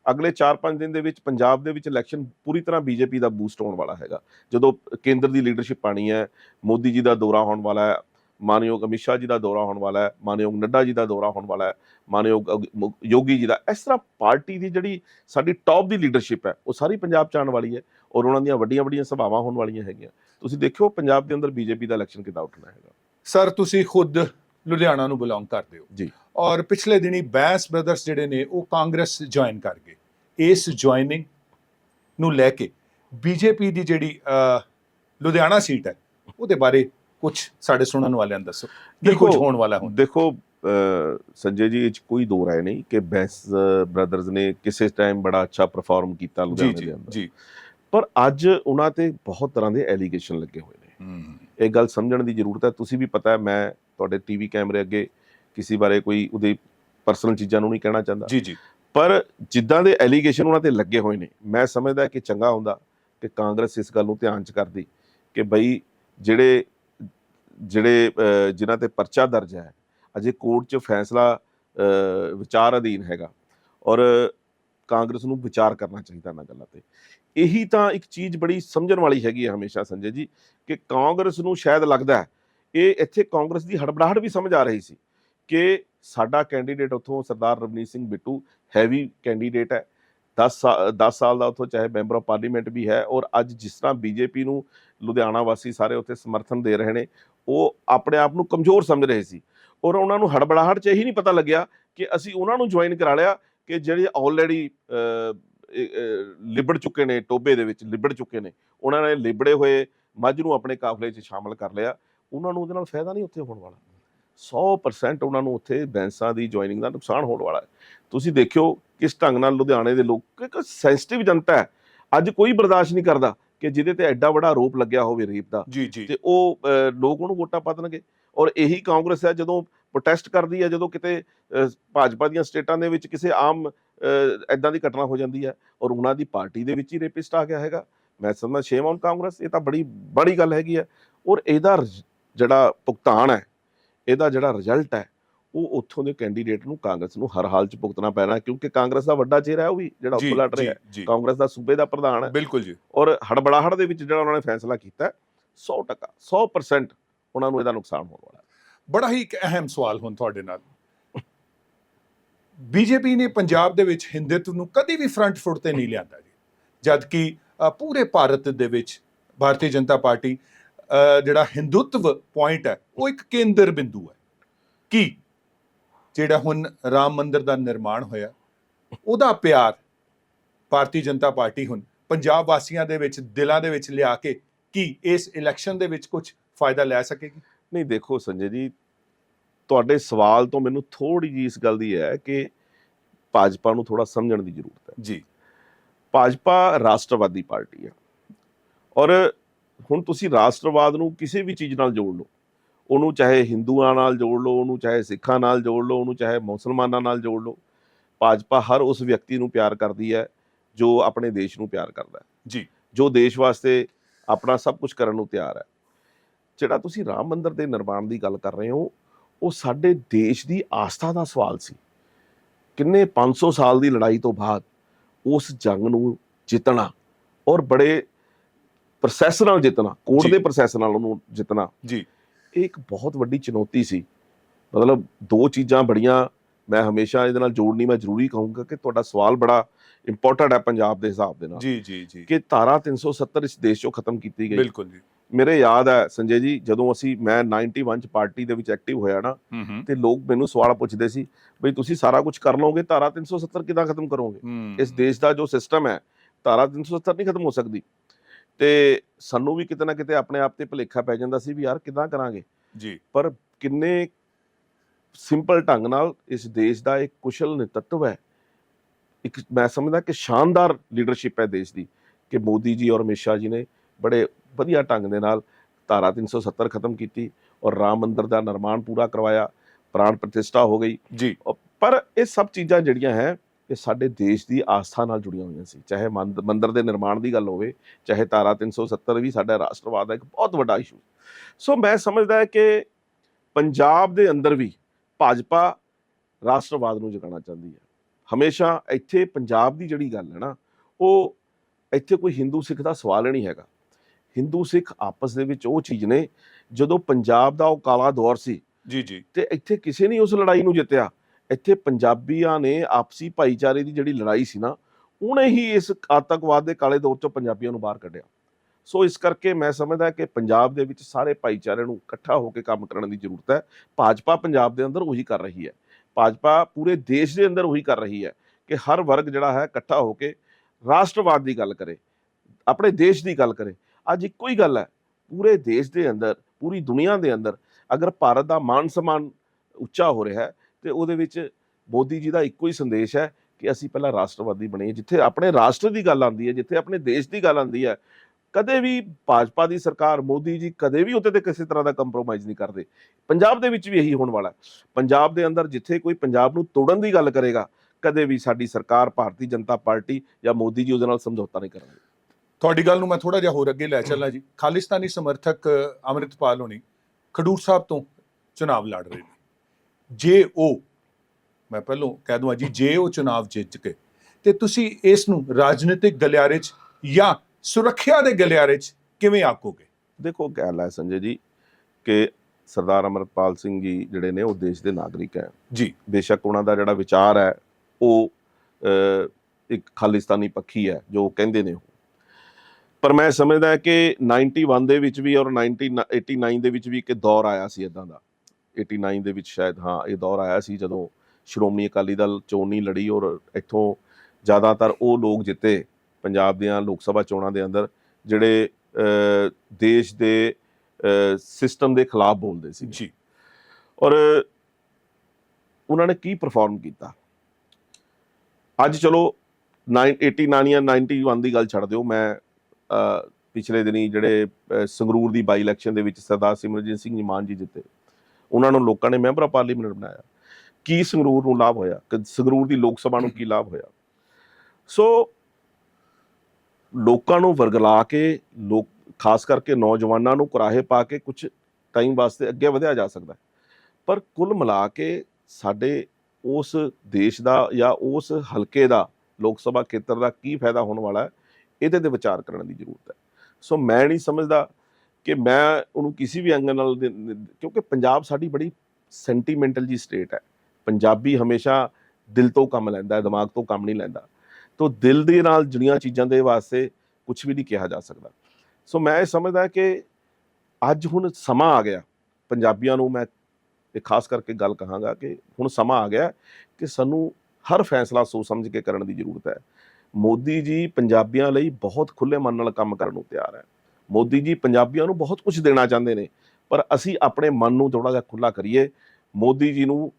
[SPEAKER 1] ਅਗਲੇ 4-5 ਦਿਨ ਦੇ ਵਿੱਚ ਪੰਜਾਬ ਦੇ ਵਿੱਚ ਇਲੈਕਸ਼ਨ ਪੂਰੀ ਤਰ੍ਹਾਂ ਬੀਜੇਪੀ ਦਾ ਬੂਸਟ ਹੋਣ ਵਾਲਾ ਹੈਗਾ। ਜਦੋਂ ਕੇਂਦਰ ਦੀ ਲੀਡਰਸ਼ਿਪ ਆਣੀ ਹੈ, ਮੋਦੀ ਜੀ ਦਾ ਦੌਰਾ ਹੋਣ ਵਾਲਾ ਹੈ ਮਾਨਯੋਗ ਅਮਿਤ ਸ਼ਾਹ ਜੀ ਦਾ ਦੌਰਾ ਹੋਣ ਵਾਲਾ ਹੈ ਮਾਨਯੋਗ ਨੱਡਾ ਜੀ ਦਾ ਦੌਰਾ ਹੋਣ ਵਾਲਾ ਹੈ ਮਾਨਯੋਗ ਯੋਗੀ ਜੀ ਦਾ ਇਸ ਤਰ੍ਹਾਂ ਪਾਰਟੀ ਦੀ ਜਿਹੜੀ ਸਾਡੀ ਟੌਪ ਦੀ ਲੀਡਰਸ਼ਿਪ ਹੈ ਉਹ ਸਾਰੀ ਪੰਜਾਬ ਚ ਆਉਣ ਵਾਲੀ ਹੈ ਔਰ ਉਹਨਾਂ ਦੀਆਂ ਵੱਡੀਆਂ ਵੱਡੀਆਂ ਸਭਾਵਾਂ ਹੋਣ ਵਾਲੀਆਂ ਹੈਗੀਆਂ। ਤੁਸੀਂ ਦੇਖਿਓ ਪੰਜਾਬ ਦੇ ਅੰਦਰ ਬੀਜੇਪੀ ਦਾ ਇਲੈਕਸ਼ਨ ਕਿੱਦਾਂ ਉੱਠਣਾ ਹੈਗਾ।
[SPEAKER 2] ਸਰ ਤੁਸੀਂ ਖੁਦ ਲੁਧਿਆਣਾ ਨੂੰ ਬਿਲੋਂਗ ਕਰਦੇ ਹੋ।
[SPEAKER 1] ਜੀ।
[SPEAKER 2] ਔਰ ਪਿਛਲੇ ਦਿਨੀ ਬੈਂਸ ਬ੍ਰਦਰਸ ਜਿਹੜੇ ਨੇ ਉਹ ਕਾਂਗਰਸ ਜੁਆਇਨ ਕਰ ਗਏ। ਇਸ ਜੁਆਇਨਿੰਗ ਨੂੰ ਲੈ ਕੇ ਬੀਜੇਪੀ ਦੀ ਜਿਹੜੀ ਲੁਧਿਆਣਾ ਸੀਟ ਹੈ ਉਹਦੇ ਬਾਰੇ ਕੁਝ ਸਾਡੇ ਸੁਣਨ ਵਾਲਿਆਂ ਨੂੰ ਦੱਸੋ ਕੀ ਕੁਝ ਹੋਣ ਵਾਲਾ ਹੁਣ।
[SPEAKER 1] ਦੇਖੋ ਸੰਜੇ ਜੀ ਇਹ ਕੋਈ ਦੋ ਰਾਏ ਨਹੀਂ ਕਿ ਬੈਂਸ ਬ੍ਰਦਰਜ਼ ਨੇ ਕਿਸੇ ਟਾਈਮ ਬੜਾ ਅੱਛਾ ਪਰਫਾਰਮ ਕੀਤਾ ਲੁਧਿਆਣੇ ਦੇ ਅੰਦਰ।
[SPEAKER 2] ਜੀ।
[SPEAKER 1] ਪਰ ਅੱਜ ਉਹਨਾਂ ਤੇ ਬਹੁਤ ਤਰ੍ਹਾਂ ਦੇ ਐਲੀਗੇਸ਼ਨ ਲੱਗੇ ਹੋਏ ਨੇ। ਇਹ ਗੱਲ ਸਮਝਣ ਦੀ ਜ਼ਰੂਰਤ ਹੈ। ਤੁਸੀਂ ਵੀ ਪਤਾ ਹੈ ਮੈਂ ਤੁਹਾਡੇ ਟੀਵੀ ਕੈਮਰੇ ਅੱਗੇ ਕਿਸੇ ਬਾਰੇ ਕੋਈ ਉਹਦੇ ਪਰਸਨਲ ਚੀਜ਼ਾਂ ਨੂੰ ਨਹੀਂ ਕਹਿਣਾ ਚਾਹੁੰਦਾ।
[SPEAKER 2] ਜੀ ਜੀ।
[SPEAKER 1] ਪਰ ਜਿੱਦਾਂ ਦੇ ਐਲੀਗੇਸ਼ਨ ਉਹਨਾਂ ਤੇ ਲੱਗੇ ਹੋਏ ਨੇ ਮੈਂ ਸਮਝਦਾ ਕਿ ਚੰਗਾ ਹੁੰਦਾ ਕਿ ਕਾਂਗਰਸ ਇਸ ਗੱਲ ਨੂੰ ਧਿਆਨ ਚ ਕਰਦੀ ਕਿ ਬਈ ਜਿਹੜੇ ਜਿਹੜੇ ਅਹ, ਜਿਨ੍ਹਾਂ ਤੇ ਪਰਚਾ ਦਰਜ ਹੈ ਅਜੇ ਕੋਰਟ 'ਚ ਫੈਸਲਾ ਵਿਚਾਰ ਅਧੀਨ ਹੈਗਾ ਔਰ ਕਾਂਗਰਸ ਨੂੰ ਵਿਚਾਰ ਕਰਨਾ ਚਾਹੀਦਾ ਇਹਨਾਂ ਗੱਲਾਂ ਤੇ। ਇਹੀ ਤਾਂ ਇੱਕ ਚੀਜ਼ ਬੜੀ ਸਮਝਣ ਵਾਲੀ ਹੈਗੀ ਹੈ ਹਮੇਸ਼ਾ ਸੰਜੇ ਜੀ ਕਿ ਕਾਂਗਰਸ ਨੂੰ ਸ਼ਾਇਦ ਲੱਗਦਾ ਇਹ ਇੱਥੇ ਕਾਂਗਰਸ ਦੀ ਹੜਬੜਾਹਟ ਵੀ ਸਮਝ ਆ ਰਹੀ ਸੀ ਕਿ ਸਾਡਾ ਕੈਂਡੀਡੇਟ ਉੱਥੋਂ ਸਰਦਾਰ ਰਵਨੀਤ ਸਿੰਘ ਬਿੱਟੂ ਹੈਵੀ ਕੈਂਡੀਡੇਟ ਹੈ 10 10 ਸਾਲ ਦਾ ਉੱਥੋਂ ਚਾਹੇ ਮੈਂਬਰ ਆਫ ਪਾਰਲੀਮੈਂਟ ਵੀ ਹੈ ਔਰ ਅੱਜ ਜਿਸ ਤਰ੍ਹਾਂ ਬੀਜੇਪੀ ਨੂੰ ਲੁਧਿਆਣਾ ਵਾਸੀ ਸਾਰੇ ਉੱਥੇ ਸਮਰਥਨ ਦੇ ਰਹੇ ਨੇ ਉਹ ਆਪਣੇ ਆਪ ਨੂੰ ਕਮਜ਼ੋਰ ਸਮਝ ਰਹੇ ਸੀ ਔਰ ਉਹਨਾਂ ਨੂੰ ਹੜਬੜਾਹਟ 'ਚ ਇਹੀ ਨਹੀਂ ਪਤਾ ਲੱਗਿਆ ਕਿ ਅਸੀਂ ਉਹਨਾਂ ਨੂੰ ਜੁਆਇਨ ਕਰਾ ਲਿਆ ਕਿ ਜਿਹੜੇ ਆਲਰੇਡੀ ਲਿਬੜ ਚੁੱਕੇ ਨੇ, ਟੋਬੇ ਦੇ ਵਿੱਚ ਲਿਬੜ ਚੁੱਕੇ ਨੇ, ਉਹਨਾਂ ਨੇ ਲਿਬੜੇ ਹੋਏ ਮੱਝ ਨੂੰ ਆਪਣੇ ਕਾਫਲੇ 'ਚ ਸ਼ਾਮਲ ਕਰ ਲਿਆ, ਉਹਨਾਂ ਨੂੰ ਉਹਦੇ ਨਾਲ ਫਾਇਦਾ ਨਹੀਂ ਉੱਥੇ ਹੋਣ ਵਾਲਾ। 100% ਉਹਨਾਂ ਨੂੰ ਉੱਥੇ ਬੈਂਸਾਂ ਦੀ ਜੁਆਇਨਿੰਗ ਦਾ ਨੁਕਸਾਨ ਹੋਣ ਵਾਲਾ ਹੈ। ਤੁਸੀਂ ਦੇਖਿਓ ਕਿਸ ਢੰਗ ਨਾਲ ਲੁਧਿਆਣੇ ਦੇ ਲੋਕ, ਇੱਕ ਸੈਂਸਿਟਿਵ ਜਨਤਾ ਹੈ। ਅੱਜ ਕੋਈ ਬਰਦਾਸ਼ਤ ਨਹੀਂ ਕਰਦਾ। ਕਿ ਜਿਹਦੇ ਤੇ ਐਡਾ ਵੱਡਾ ਆਰੋਪ ਲੱਗਿਆ ਹੋਵੇ ਰੇਪ ਦਾ ਤੇ ਉਹ ਲੋਕ ਉਹਨੂੰ ਵੋਟਾਂ ਪਾ ਦੇਣਗੇ। ਔਰ ਇਹੀ ਕਾਂਗਰਸ ਹੈ ਜਦੋਂ ਪ੍ਰੋਟੈਸਟ ਕਰਦੀ ਹੈ ਜਦੋਂ ਕਿਤੇ ਭਾਜਪਾ ਦੀਆਂ ਸਟੇਟਾਂ ਦੇ ਵਿੱਚ ਕਿਸੇ ਆਮ ਐਦਾਂ ਦੀ ਘਟਨਾ ਹੋ ਜਾਂਦੀ ਹੈ ਔਰ ਉਹਨਾਂ ਦੀ ਪਾਰਟੀ ਦੇ ਵਿੱਚ ਹੀ ਰੇਪਿਸਟ ਆ ਗਿਆ ਹੈਗਾ। ਮੈਂ ਸਮਝਦਾ ਸ਼ੇਮ ਔਨ ਕਾਂਗਰਸ ਇਹ ਤਾਂ ਬੜੀ ਬੜੀ ਗੱਲ ਹੈਗੀ ਹੈ। ਔਰ ਇਹਦਾ ਜਿਹੜਾ ਭੁਗਤਾਨ ਹੈ ਇਹਦਾ ਜਿਹੜਾ ਰਿਜ਼ਲਟ ਹੈ ਉਹ ਉੱਥੋਂ ਦੇ ਕੈਂਡੀਡੇਟ ਨੂੰ ਕਾਂਗਰਸ ਨੂੰ ਹਰ ਹਾਲ 'ਚ ਭੁਗਤਣਾ ਪੈਣਾ ਕਿਉਂਕਿ ਕਾਂਗਰਸ ਦਾ ਵੱਡਾ ਚਿਹਰਾ ਹੈ ਉਹ ਵੀ ਜਿਹੜਾ ਉੱਪਰ ਲੜ ਰਿਹਾ ਹੈ। ਕਾਂਗਰਸ ਦਾ ਸੂਬੇ ਦਾ ਪ੍ਰਧਾਨ ਹੈ।
[SPEAKER 2] ਬਿਲਕੁਲ ਜੀ।
[SPEAKER 1] ਔਰ ਹੜਬੜਾਹਟ ਦੇ ਵਿੱਚ ਜਿਹੜਾ ਉਹਨਾਂ ਨੇ ਫੈਸਲਾ ਕੀਤਾ ਹੈ, 100 ਟਕਾ 100% ਉਹਨਾਂ ਨੂੰ ਇਹਦਾ ਨੁਕਸਾਨ ਹੋਣ ਵਾਲਾ
[SPEAKER 2] ਬੜਾ ਹੀ ਇੱਕ ਅਹਿਮ ਸਵਾਲ ਹੁਣ ਤੁਹਾਡੇ ਨਾਲ। ਬੀਜੇਪੀ ਨੇ ਪੰਜਾਬ ਦੇ ਵਿੱਚ ਹਿੰਦੂਤਵ ਨੂੰ ਕਦੀ ਵੀ ਫਰੰਟ ਫੁੱਟ ਤੇ ਨਹੀਂ ਲਿਆਂਦਾ ਜੀ। ਜਦ ਕਿ ਪੂਰੇ ਭਾਰਤ ਦੇ ਵਿੱਚ ਭਾਰਤੀ ਜਨਤਾ ਪਾਰਟੀ ਜਿਹੜਾ ਹਿੰਦੂਤਵ ਪੁਆਇੰਟ ਹੈ ਉਹ ਇੱਕ ਕੇਂਦਰ ਬਿੰਦੂ ਹੈ। ਕੀ ਜਿਹੜਾ ਹੁਣ ਰਾਮ ਮੰਦਿਰ ਦਾ ਨਿਰਮਾਣ ਹੋਇਆ ਉਹਦਾ ਪਿਆਰ ਭਾਰਤੀ ਜਨਤਾ ਪਾਰਟੀ ਹੁਣ ਪੰਜਾਬ ਵਾਸੀਆਂ ਦੇ ਵਿੱਚ ਦਿਲਾਂ ਦੇ ਵਿੱਚ ਲਿਆ ਕੇ ਕੀ ਇਸ ਇਲੈਕਸ਼ਨ ਦੇ ਵਿੱਚ ਕੁਝ ਫਾਇਦਾ ਲੈ ਸਕੇਗੀ?
[SPEAKER 1] ਨਹੀਂ ਦੇਖੋ ਸੰਜੇ ਜੀ ਤੁਹਾਡੇ ਸਵਾਲ ਤੋਂ ਮੈਨੂੰ ਥੋੜੀ ਜੀ ਇਸ ਗੱਲ ਦੀ ਹੈ ਕਿ ਭਾਜਪਾ ਨੂੰ ਥੋੜਾ ਸਮਝਣ ਦੀ ਜ਼ਰੂਰਤ ਹੈ।
[SPEAKER 2] ਜੀ।
[SPEAKER 1] ਭਾਜਪਾ ਰਾਸ਼ਟਰਵਾਦੀ ਪਾਰਟੀ ਹੈ। ਔਰ ਹੁਣ ਤੁਸੀਂ ਰਾਸ਼ਟਰਵਾਦ ਨੂੰ ਕਿਸੇ ਵੀ ਚੀਜ਼ ਨਾਲ ਜੋੜ ਲਓ। ਉਹਨੂੰ ਚਾਹੇ ਹਿੰਦੂਆਂ ਨਾਲ ਜੋੜ ਲਓ ਉਹਨੂੰ ਚਾਹੇ ਸਿੱਖਾਂ ਨਾਲ ਜੋੜ ਲਓ ਉਹਨੂੰ ਚਾਹੇ ਮੁਸਲਮਾਨਾਂ ਨਾਲ ਜੋੜ ਲਓ ਭਾਜਪਾ ਹਰ ਉਸ ਵਿਅਕਤੀ ਨੂੰ ਪਿਆਰ ਕਰਦੀ ਹੈ ਜੋ ਆਪਣੇ ਦੇਸ਼ ਨੂੰ ਪਿਆਰ ਕਰਦਾ ਹੈ।
[SPEAKER 2] ਜੀ।
[SPEAKER 1] ਜੋ ਦੇਸ਼ ਵਾਸਤੇ ਆਪਣਾ ਸਭ ਕੁਝ ਕਰਨ ਨੂੰ ਤਿਆਰ ਹੈ। ਜਿਹੜਾ ਤੁਸੀਂ ਰਾਮ ਮੰਦਿਰ ਦੇ ਨਿਰਮਾਣ ਦੀ ਗੱਲ ਕਰ ਰਹੇ ਹੋ ਉਹ ਸਾਡੇ ਦੇਸ਼ ਦੀ ਆਸਥਾ ਦਾ ਸਵਾਲ ਸੀ। ਕਿੰਨੇ 500 ਸਾਲ ਦੀ ਲੜਾਈ ਤੋਂ ਬਾਅਦ ਉਸ ਜੰਗ ਨੂੰ ਜਿੱਤਣਾ ਔਰ ਬੜੇ ਪ੍ਰੋਸੈਸ ਨਾਲ ਜਿੱਤਣਾ ਕੋਰਟ। ਦੇ ਪ੍ਰੋਸੈਸ ਨਾਲ ਉਹਨੂੰ ਜਿੱਤਣਾ।
[SPEAKER 2] ਜੀ।
[SPEAKER 1] ਇਹ ਇੱਕ ਬਹੁਤ ਵੱਡੀ ਚੁਣੌਤੀ ਸੀ। ਮਤਲਬ ਦੋ ਚੀਜ਼ਾਂ ਬੜੀਆਂ ਮੈਂ ਹਮੇਸ਼ਾ ਇਹਦੇ ਨਾਲ ਜੋੜਨੀ ਮੈਂ ਜ਼ਰੂਰੀ ਕਹੂੰਗਾ ਕਿ ਤੁਹਾਡਾ ਸਵਾਲ ਬੜਾ ਇੰਪੋਰਟੈਂਟ ਹੈ ਪੰਜਾਬ ਦੇ ਹਿਸਾਬ ਦੇ ਨਾਲ।
[SPEAKER 2] ਜੀ ਜੀ ਜੀ।
[SPEAKER 1] ਕਿ ਧਾਰਾ 370 ਇਸ ਦੇਸ਼ 'ਚੋਂ ਖਤਮ ਕੀਤੀ ਗਈ।
[SPEAKER 2] ਬਿਲਕੁਲ ਜੀ।
[SPEAKER 1] ਮੇਰੇ ਯਾਦ ਹੈ ਸੰਜੇ ਜੀ ਜਦੋਂ ਅਸੀਂ ਮੈਂ 91 ਚ ਪਾਰਟੀ ਦੇ ਵਿੱਚ ਐਕਟਿਵ ਹੋਇਆ ਨਾ ਤੇ ਲੋਕ ਮੈਨੂੰ ਸਵਾਲ ਪੁੱਛਦੇ ਸੀ ਬਈ ਤੁਸੀਂ ਸਾਰਾ ਕੁਝ ਕਰ ਲਓਗੇ ਧਾਰਾ 370 ਕਿਦਾਂ ਖਤਮ ਕਰੋਗੇ? ਇਸ ਦੇਸ਼ ਦਾ ਜੋ ਸਿਸਟਮ ਹੈ ਧਾਰਾ 370 ਨਹੀਂ ਖਤਮ ਹੋ ਸਕਦੀ। ਤੇ ਸਾਨੂੰ ਵੀ ਕਿਤੇ ਨਾ ਕਿਤੇ ਆਪਣੇ ਆਪ ਤੇ ਭੁਲੇਖਾ ਪੈ ਜਾਂਦਾ ਸੀ ਵੀ ਯਾਰ ਕਿਦਾਂ ਕਰਾਂਗੇ।
[SPEAKER 2] ਜੀ।
[SPEAKER 1] ਪਰ ਕਿੰਨੇ ਸਿੰਪਲ ਢੰਗ ਨਾਲ ਇਸ ਦੇਸ਼ ਦਾ ਇੱਕ ਕੁਸ਼ਲ ਨੇਤਰਤਵ ਹੈ। ਇੱਕ ਮੈਂ ਸਮਝਦਾ ਕਿ ਸ਼ਾਨਦਾਰ ਲੀਡਰਸ਼ਿਪ ਹੈ ਦੇਸ਼ ਦੀ ਕਿ ਮੋਦੀ ਜੀ ਔਰ ਸ਼ਾਹ ਜੀ ਨੇ ਬੜੇ ਵਧੀਆ ਢੰਗ ਦੇ ਨਾਲ ਧਾਰਾ 370 ਖਤਮ ਕੀਤੀ ਔਰ ਰਾਮ ਮੰਦਿਰ ਦਾ ਨਿਰਮਾਣ ਪੂਰਾ ਕਰਵਾਇਆ ਪ੍ਰਾਣ ਪ੍ਰਤਿਸ਼ਠਾ ਹੋ ਗਈ।
[SPEAKER 2] ਜੀ।
[SPEAKER 1] ਪਰ ਇਹ ਸਭ ਚੀਜ਼ਾਂ ਜਿਹੜੀਆਂ ਹੈ ਇਹ ਸਾਡੇ ਦੇਸ਼ ਦੀ ਆਸਥਾ ਨਾਲ ਜੁੜੀਆਂ ਹੋਈਆਂ ਸੀ। ਚਾਹੇ ਮੰਦ- ਮੰਦਿਰ ਦੇ ਨਿਰਮਾਣ ਦੀ ਗੱਲ ਹੋਵੇ ਚਾਹੇ ਧਾਰਾ 370 ਵੀ ਸਾਡਾ ਰਾਸ਼ਟਰਵਾਦ ਦਾ ਇੱਕ ਬਹੁਤ ਵੱਡਾ ਇਸ਼ੂ ਸੋ। ਮੈਂ ਸਮਝਦਾ ਕਿ ਪੰਜਾਬ ਦੇ ਅੰਦਰ ਵੀ ਭਾਜਪਾ ਰਾਸ਼ਟਰਵਾਦ ਨੂੰ ਜਗਾਉਣਾ ਚਾਹੁੰਦੀ ਹੈ। ਹਮੇਸ਼ਾ ਇੱਥੇ ਪੰਜਾਬ ਦੀ ਜਿਹੜੀ ਗੱਲ ਹੈ ਨਾ ਉਹ ਇੱਥੇ ਕੋਈ ਹਿੰਦੂ ਸਿੱਖ ਦਾ ਸਵਾਲ ਨਹੀਂ ਹੈਗਾ। ਹਿੰਦੂ ਸਿੱਖ ਆਪਸ ਦੇ ਵਿੱਚ ਉਹ ਚੀਜ਼ ਨੇ ਜਦੋਂ ਪੰਜਾਬ ਦਾ ਉਹ ਕਾਲਾ ਦੌਰ ਸੀ
[SPEAKER 2] ਜੀ ਜੀ।
[SPEAKER 1] ਤੇ ਇੱਥੇ ਕਿਸੇ ਨੇ ਉਸ ਲੜਾਈ ਨੂੰ ਜਿੱਤਿਆ ਇੱਥੇ ਪੰਜਾਬੀਆਂ ਨੇ ਆਪਸੀ ਭਾਈਚਾਰੇ ਦੀ ਜਿਹੜੀ ਲੜਾਈ ਸੀ ਨਾ, ਉਹਨੇ ਹੀ ਇਸ ਆਤੰਕਵਾਦ ਦੇ ਕਾਲੇ ਦੌਰ ਚੋਂ ਪੰਜਾਬੀਆਂ ਨੂੰ ਬਾਹਰ ਕੱਢਿਆ। ਸੋ ਇਸ ਕਰਕੇ ਮੈਂ ਸਮਝਦਾ ਕਿ ਪੰਜਾਬ ਦੇ ਵਿੱਚ ਸਾਰੇ ਭਾਈਚਾਰੇ ਨੂੰ ਇਕੱਠਾ ਹੋ ਕੇ ਕੰਮ ਕਰਨ ਦੀ ਜ਼ਰੂਰਤ ਹੈ। ਭਾਜਪਾ ਪੰਜਾਬ ਦੇ ਅੰਦਰ ਉਹੀ ਕਰ ਰਹੀ ਹੈ। ਭਾਜਪਾ ਪੂਰੇ ਦੇਸ਼ ਦੇ ਅੰਦਰ ਉਹੀ ਕਰ ਰਹੀ ਹੈ ਕਿ ਹਰ ਵਰਗ ਜਿਹੜਾ ਹੈ ਇਕੱਠਾ ਹੋ ਕੇ ਰਾਸ਼ਟਰਵਾਦ ਦੀ ਗੱਲ ਕਰੇ, ਆਪਣੇ ਦੇਸ਼ ਦੀ ਗੱਲ ਕਰੇ। ਅੱਜ ਇੱਕੋ ਹੀ ਗੱਲ ਹੈ, ਪੂਰੇ ਦੇਸ਼ ਦੇ ਅੰਦਰ, ਪੂਰੀ ਦੁਨੀਆ ਦੇ ਅੰਦਰ ਅਗਰ ਭਾਰਤ ਦਾ ਮਾਨ ਸਨਮਾਨ ਉੱਚਾ ਹੋ ਰਿਹਾ ਹੈ ਤੇ ਉਹਦੇ ਵਿੱਚ ਮੋਦੀ ਜੀ ਦਾ ਇੱਕੋ ਹੀ ਸੰਦੇਸ਼ ਹੈ ਕਿ ਅਸੀਂ ਪਹਿਲਾਂ ਰਾਸ਼ਟਰਵਾਦੀ ਬਣੀਏ ਜਿੱਥੇ ਆਪਣੇ ਰਾਸ਼ਟਰ ਦੀ ਗੱਲ ਆਉਂਦੀ ਹੈ ਜਿੱਥੇ ਆਪਣੇ ਦੇਸ਼ ਦੀ ਗੱਲ ਆਉਂਦੀ ਹੈ ਕਦੇ ਵੀ ਭਾਜਪਾ ਦੀ ਸਰਕਾਰ ਮੋਦੀ ਜੀ ਕਦੇ ਵੀ ਉੱਤੇ ਤੇ ਕਿਸੇ ਤਰ੍ਹਾਂ ਦਾ ਕੰਪਰੋਮਾਈਜ਼ ਨਹੀਂ ਕਰਦੇ। ਪੰਜਾਬ ਦੇ ਵਿੱਚ ਵੀ ਇਹੀ ਹੋਣ ਵਾਲਾ ਪੰਜਾਬ ਦੇ ਅੰਦਰ ਜਿੱਥੇ ਕੋਈ ਪੰਜਾਬ ਨੂੰ ਤੋੜਨ ਦੀ ਗੱਲ ਕਰੇਗਾ ਕਦੇ ਵੀ ਸਾਡੀ ਸਰਕਾਰ ਭਾਰਤੀ ਜਨਤਾ ਪਾਰਟੀ ਜਾਂ ਮੋਦੀ ਜੀ ਉਹਦੇ ਨਾਲ ਸਮਝੌਤਾ ਨਹੀਂ ਕਰਨਗੇ।
[SPEAKER 2] ਤੁਹਾਡੀ ਗੱਲ ਨੂੰ ਮੈਂ ਥੋੜਾ ਜਿਹਾ ਹੋਰ ਅੱਗੇ ਲੈ ਚੱਲਾਂ ਜੀ। ਖਾਲਿਸਤਾਨੀ ਸਮਰਥਕ ਅ, ਅੰਮ੍ਰਿਤਪਾਲ ਹੋਣੀ ਖਡੂਰ ਸਾਹਿਬ ਤੋਂ ਚੁਣਾਵ ਲੜ ਰਹੇ ਨੇ। ਜੇ ਉਹ ਮੈਂ ਪਹਿਲੋਂ ਕਹਿ ਦਵਾਂ ਜੀ ਜੇ ਉਹ ਚੁਣਾਵ ਜਿੱਤ ਕੇ ਤੇ ਤੁਸੀਂ ਇਸ ਨੂੰ ਰਾਜਨੀਤਿਕ ਗਲਿਆਰੇ 'ਚ ਜਾਂ ਸੁਰੱਖਿਆ ਦੇ ਗਲਿਆਰੇ 'ਚ ਕਿਵੇਂ ਆਕੋਗੇ
[SPEAKER 1] ਦੇਖੋ ਗੱਲ ਹੈ ਸੰਜੇ ਜੀ ਕਿ ਸਰਦਾਰ ਅਮਰਪਾਲ ਸਿੰਘ ਜੀ ਜਿਹੜੇ ਨੇ ਉਹ ਦੇਸ਼ ਦੇ ਨਾਗਰਿਕ ਹੈ।
[SPEAKER 2] ਜੀ।
[SPEAKER 1] ਬੇਸ਼ੱਕ ਉਹਨਾਂ ਦਾ ਜਿਹੜਾ ਵਿਚਾਰ ਹੈ ਉਹ ਇੱਕ ਖਾਲਿਸਤਾਨੀ ਪੱਖੀ ਹੈ ਜੋ ਕਹਿੰਦੇ ਨੇ ਪਰ ਮੈਂ ਸਮਝਦਾ ਕਿ 91 ਦੇ ਵਿੱਚ ਵੀ ਔਰ 19 89 ਦੇ ਵਿੱਚ ਵੀ ਇੱਕ ਦੌਰ ਆਇਆ ਸੀ ਇਦਾਂ ਦਾ। 89 ਦੇ ਵਿੱਚ ਸ਼ਾਇਦ ਹਾਂ ਇਹ ਦੌਰ ਆਇਆ ਸੀ ਜਦੋਂ ਸ਼੍ਰੋਮਣੀ ਅਕਾਲੀ ਦਲ ਚੋਣ ਨਹੀਂ ਲੜੀ ਔਰ ਇੱਥੋਂ ਜ਼ਿਆਦਾਤਰ ਉਹ ਲੋਕ ਜਿੱਤੇ ਪੰਜਾਬ ਦੀਆਂ ਲੋਕ ਸਭਾ ਚੋਣਾਂ ਦੇ ਅੰਦਰ ਜਿਹੜੇ ਦੇਸ਼ ਦੇ ਸਿਸਟਮ ਦੇ ਖਿਲਾਫ ਬੋਲਦੇ ਸੀ
[SPEAKER 2] ਜੀ।
[SPEAKER 1] ਔਰ ਉਹਨਾਂ ਨੇ ਕੀ ਪਰਫਾਰਮ ਕੀਤਾ? ਅੱਜ ਚਲੋ 989 ਜਾਂ 91 ਦੀ ਗੱਲ ਛੱਡ ਦਿਓ। ਮੈਂ ਪਿਛਲੇ ਦਿਨੀ ਜਿਹੜੇ ਸੰਗਰੂਰ ਦੀ ਬਾਈ ਇਲੈਕਸ਼ਨ ਦੇ ਵਿੱਚ ਸਰਦਾਰ ਸਿਮਰਜੀਤ ਸਿੰਘ ਜੀ ਮਾਨ ਜੀ ਜਿੱਤੇ। ਉਹਨਾਂ ਨੂੰ ਲੋਕਾਂ ਨੇ ਮੈਂਬਰ ਆਫ ਪਾਰਲੀਮੈਂਟ ਬਣਾਇਆ। ਕੀ ਸੰਗਰੂਰ ਨੂੰ ਲਾਭ ਹੋਇਆ? ਕਿ ਸੰਗਰੂਰ ਦੀ ਲੋਕ ਸਭਾ ਨੂੰ ਕੀ ਲਾਭ ਹੋਇਆ? ਸੋ ਲੋਕਾਂ ਨੂੰ ਵਰਗਲਾ ਕੇ ਲੋਕ, ਖਾਸ ਕਰਕੇ ਨੌਜਵਾਨਾਂ ਨੂੰ ਕੁਰਾਹੇ ਪਾ ਕੇ ਕੁਝ ਟਾਈਮ ਵਾਸਤੇ ਅੱਗੇ ਵਧਿਆ ਜਾ ਸਕਦਾ ਪਰ ਕੁੱਲ ਮਿਲਾ ਕੇ ਸਾਡੇ ਉਸ ਦੇਸ਼ ਦਾ ਜਾਂ ਉਸ ਹਲਕੇ ਦਾ ਲੋਕ ਸਭਾ ਖੇਤਰ ਦਾ ਕੀ ਫਾਇਦਾ ਹੋਣ ਵਾਲਾ ਹੈ, ਇਹਦੇ ਤੇ ਵਿਚਾਰ ਕਰਨ ਦੀ ਜ਼ਰੂਰਤ ਹੈ। ਸੋ ਮੈਂ ਨਹੀਂ ਸਮਝਦਾ ਕਿ ਮੈਂ ਉਹਨੂੰ ਕਿਸੇ ਵੀ ਐਂਗਲ ਨਾਲ ਕਿਉਂਕਿ ਪੰਜਾਬ ਸਾਡੀ ਬੜੀ ਸੈਂਟੀਮੈਂਟਲ ਜੀ ਸਟੇਟ ਹੈ। ਪੰਜਾਬੀ ਹਮੇਸ਼ਾ ਦਿਲ ਤੋਂ ਕੰਮ ਲੈਂਦਾ ਹੈ, ਦਿਮਾਗ ਤੋਂ ਕੰਮ ਨਹੀਂ ਲੈਂਦਾ। ਤੋਂ ਦਿਲ ਦੇ ਨਾਲ ਜੁੜੀਆਂ ਚੀਜ਼ਾਂ ਦੇ ਵਾਸਤੇ ਕੁਝ ਵੀ ਨਹੀਂ ਕਿਹਾ ਜਾ ਸਕਦਾ। ਸੋ ਮੈਂ ਇਹ ਸਮਝਦਾ ਕਿ ਅੱਜ ਹੁਣ ਸਮਾਂ ਆ ਗਿਆ। ਪੰਜਾਬੀਆਂ ਨੂੰ ਮੈਂ ਇਹ ਖਾਸ ਕਰਕੇ ਗੱਲ ਕਹਾਂਗਾ ਕਿ ਹੁਣ ਸਮਾਂ ਆ ਗਿਆ ਕਿ ਸਾਨੂੰ ਹਰ ਫੈਸਲਾ ਸੋਚ ਸਮਝ ਕੇ ਕਰਨ ਦੀ ਜ਼ਰੂਰਤ ਹੈ। ਮੋਦੀ ਜੀ ਪੰਜਾਬੀਆਂ ਲਈ ਬਹੁਤ ਖੁੱਲੇ ਮਨ ਨਾਲ ਕੰਮ ਕਰਨ ਨੂੰ ਤਿਆਰ ਹੈ। ਮੋਦੀ ਜੀ ਪੰਜਾਬੀਆਂ ਨੂੰ ਬਹੁਤ ਕੁਝ ਦੇਣਾ ਚਾਹੁੰਦੇ ਨੇ, ਪਰ ਅਸੀਂ ਆਪਣੇ ਮਨ ਨੂੰ ਥੋੜਾ ਜਿਹਾ ਖੁੱਲਾ ਕਰੀਏ, ਮੋਦੀ ਜੀ ਨੂੰ,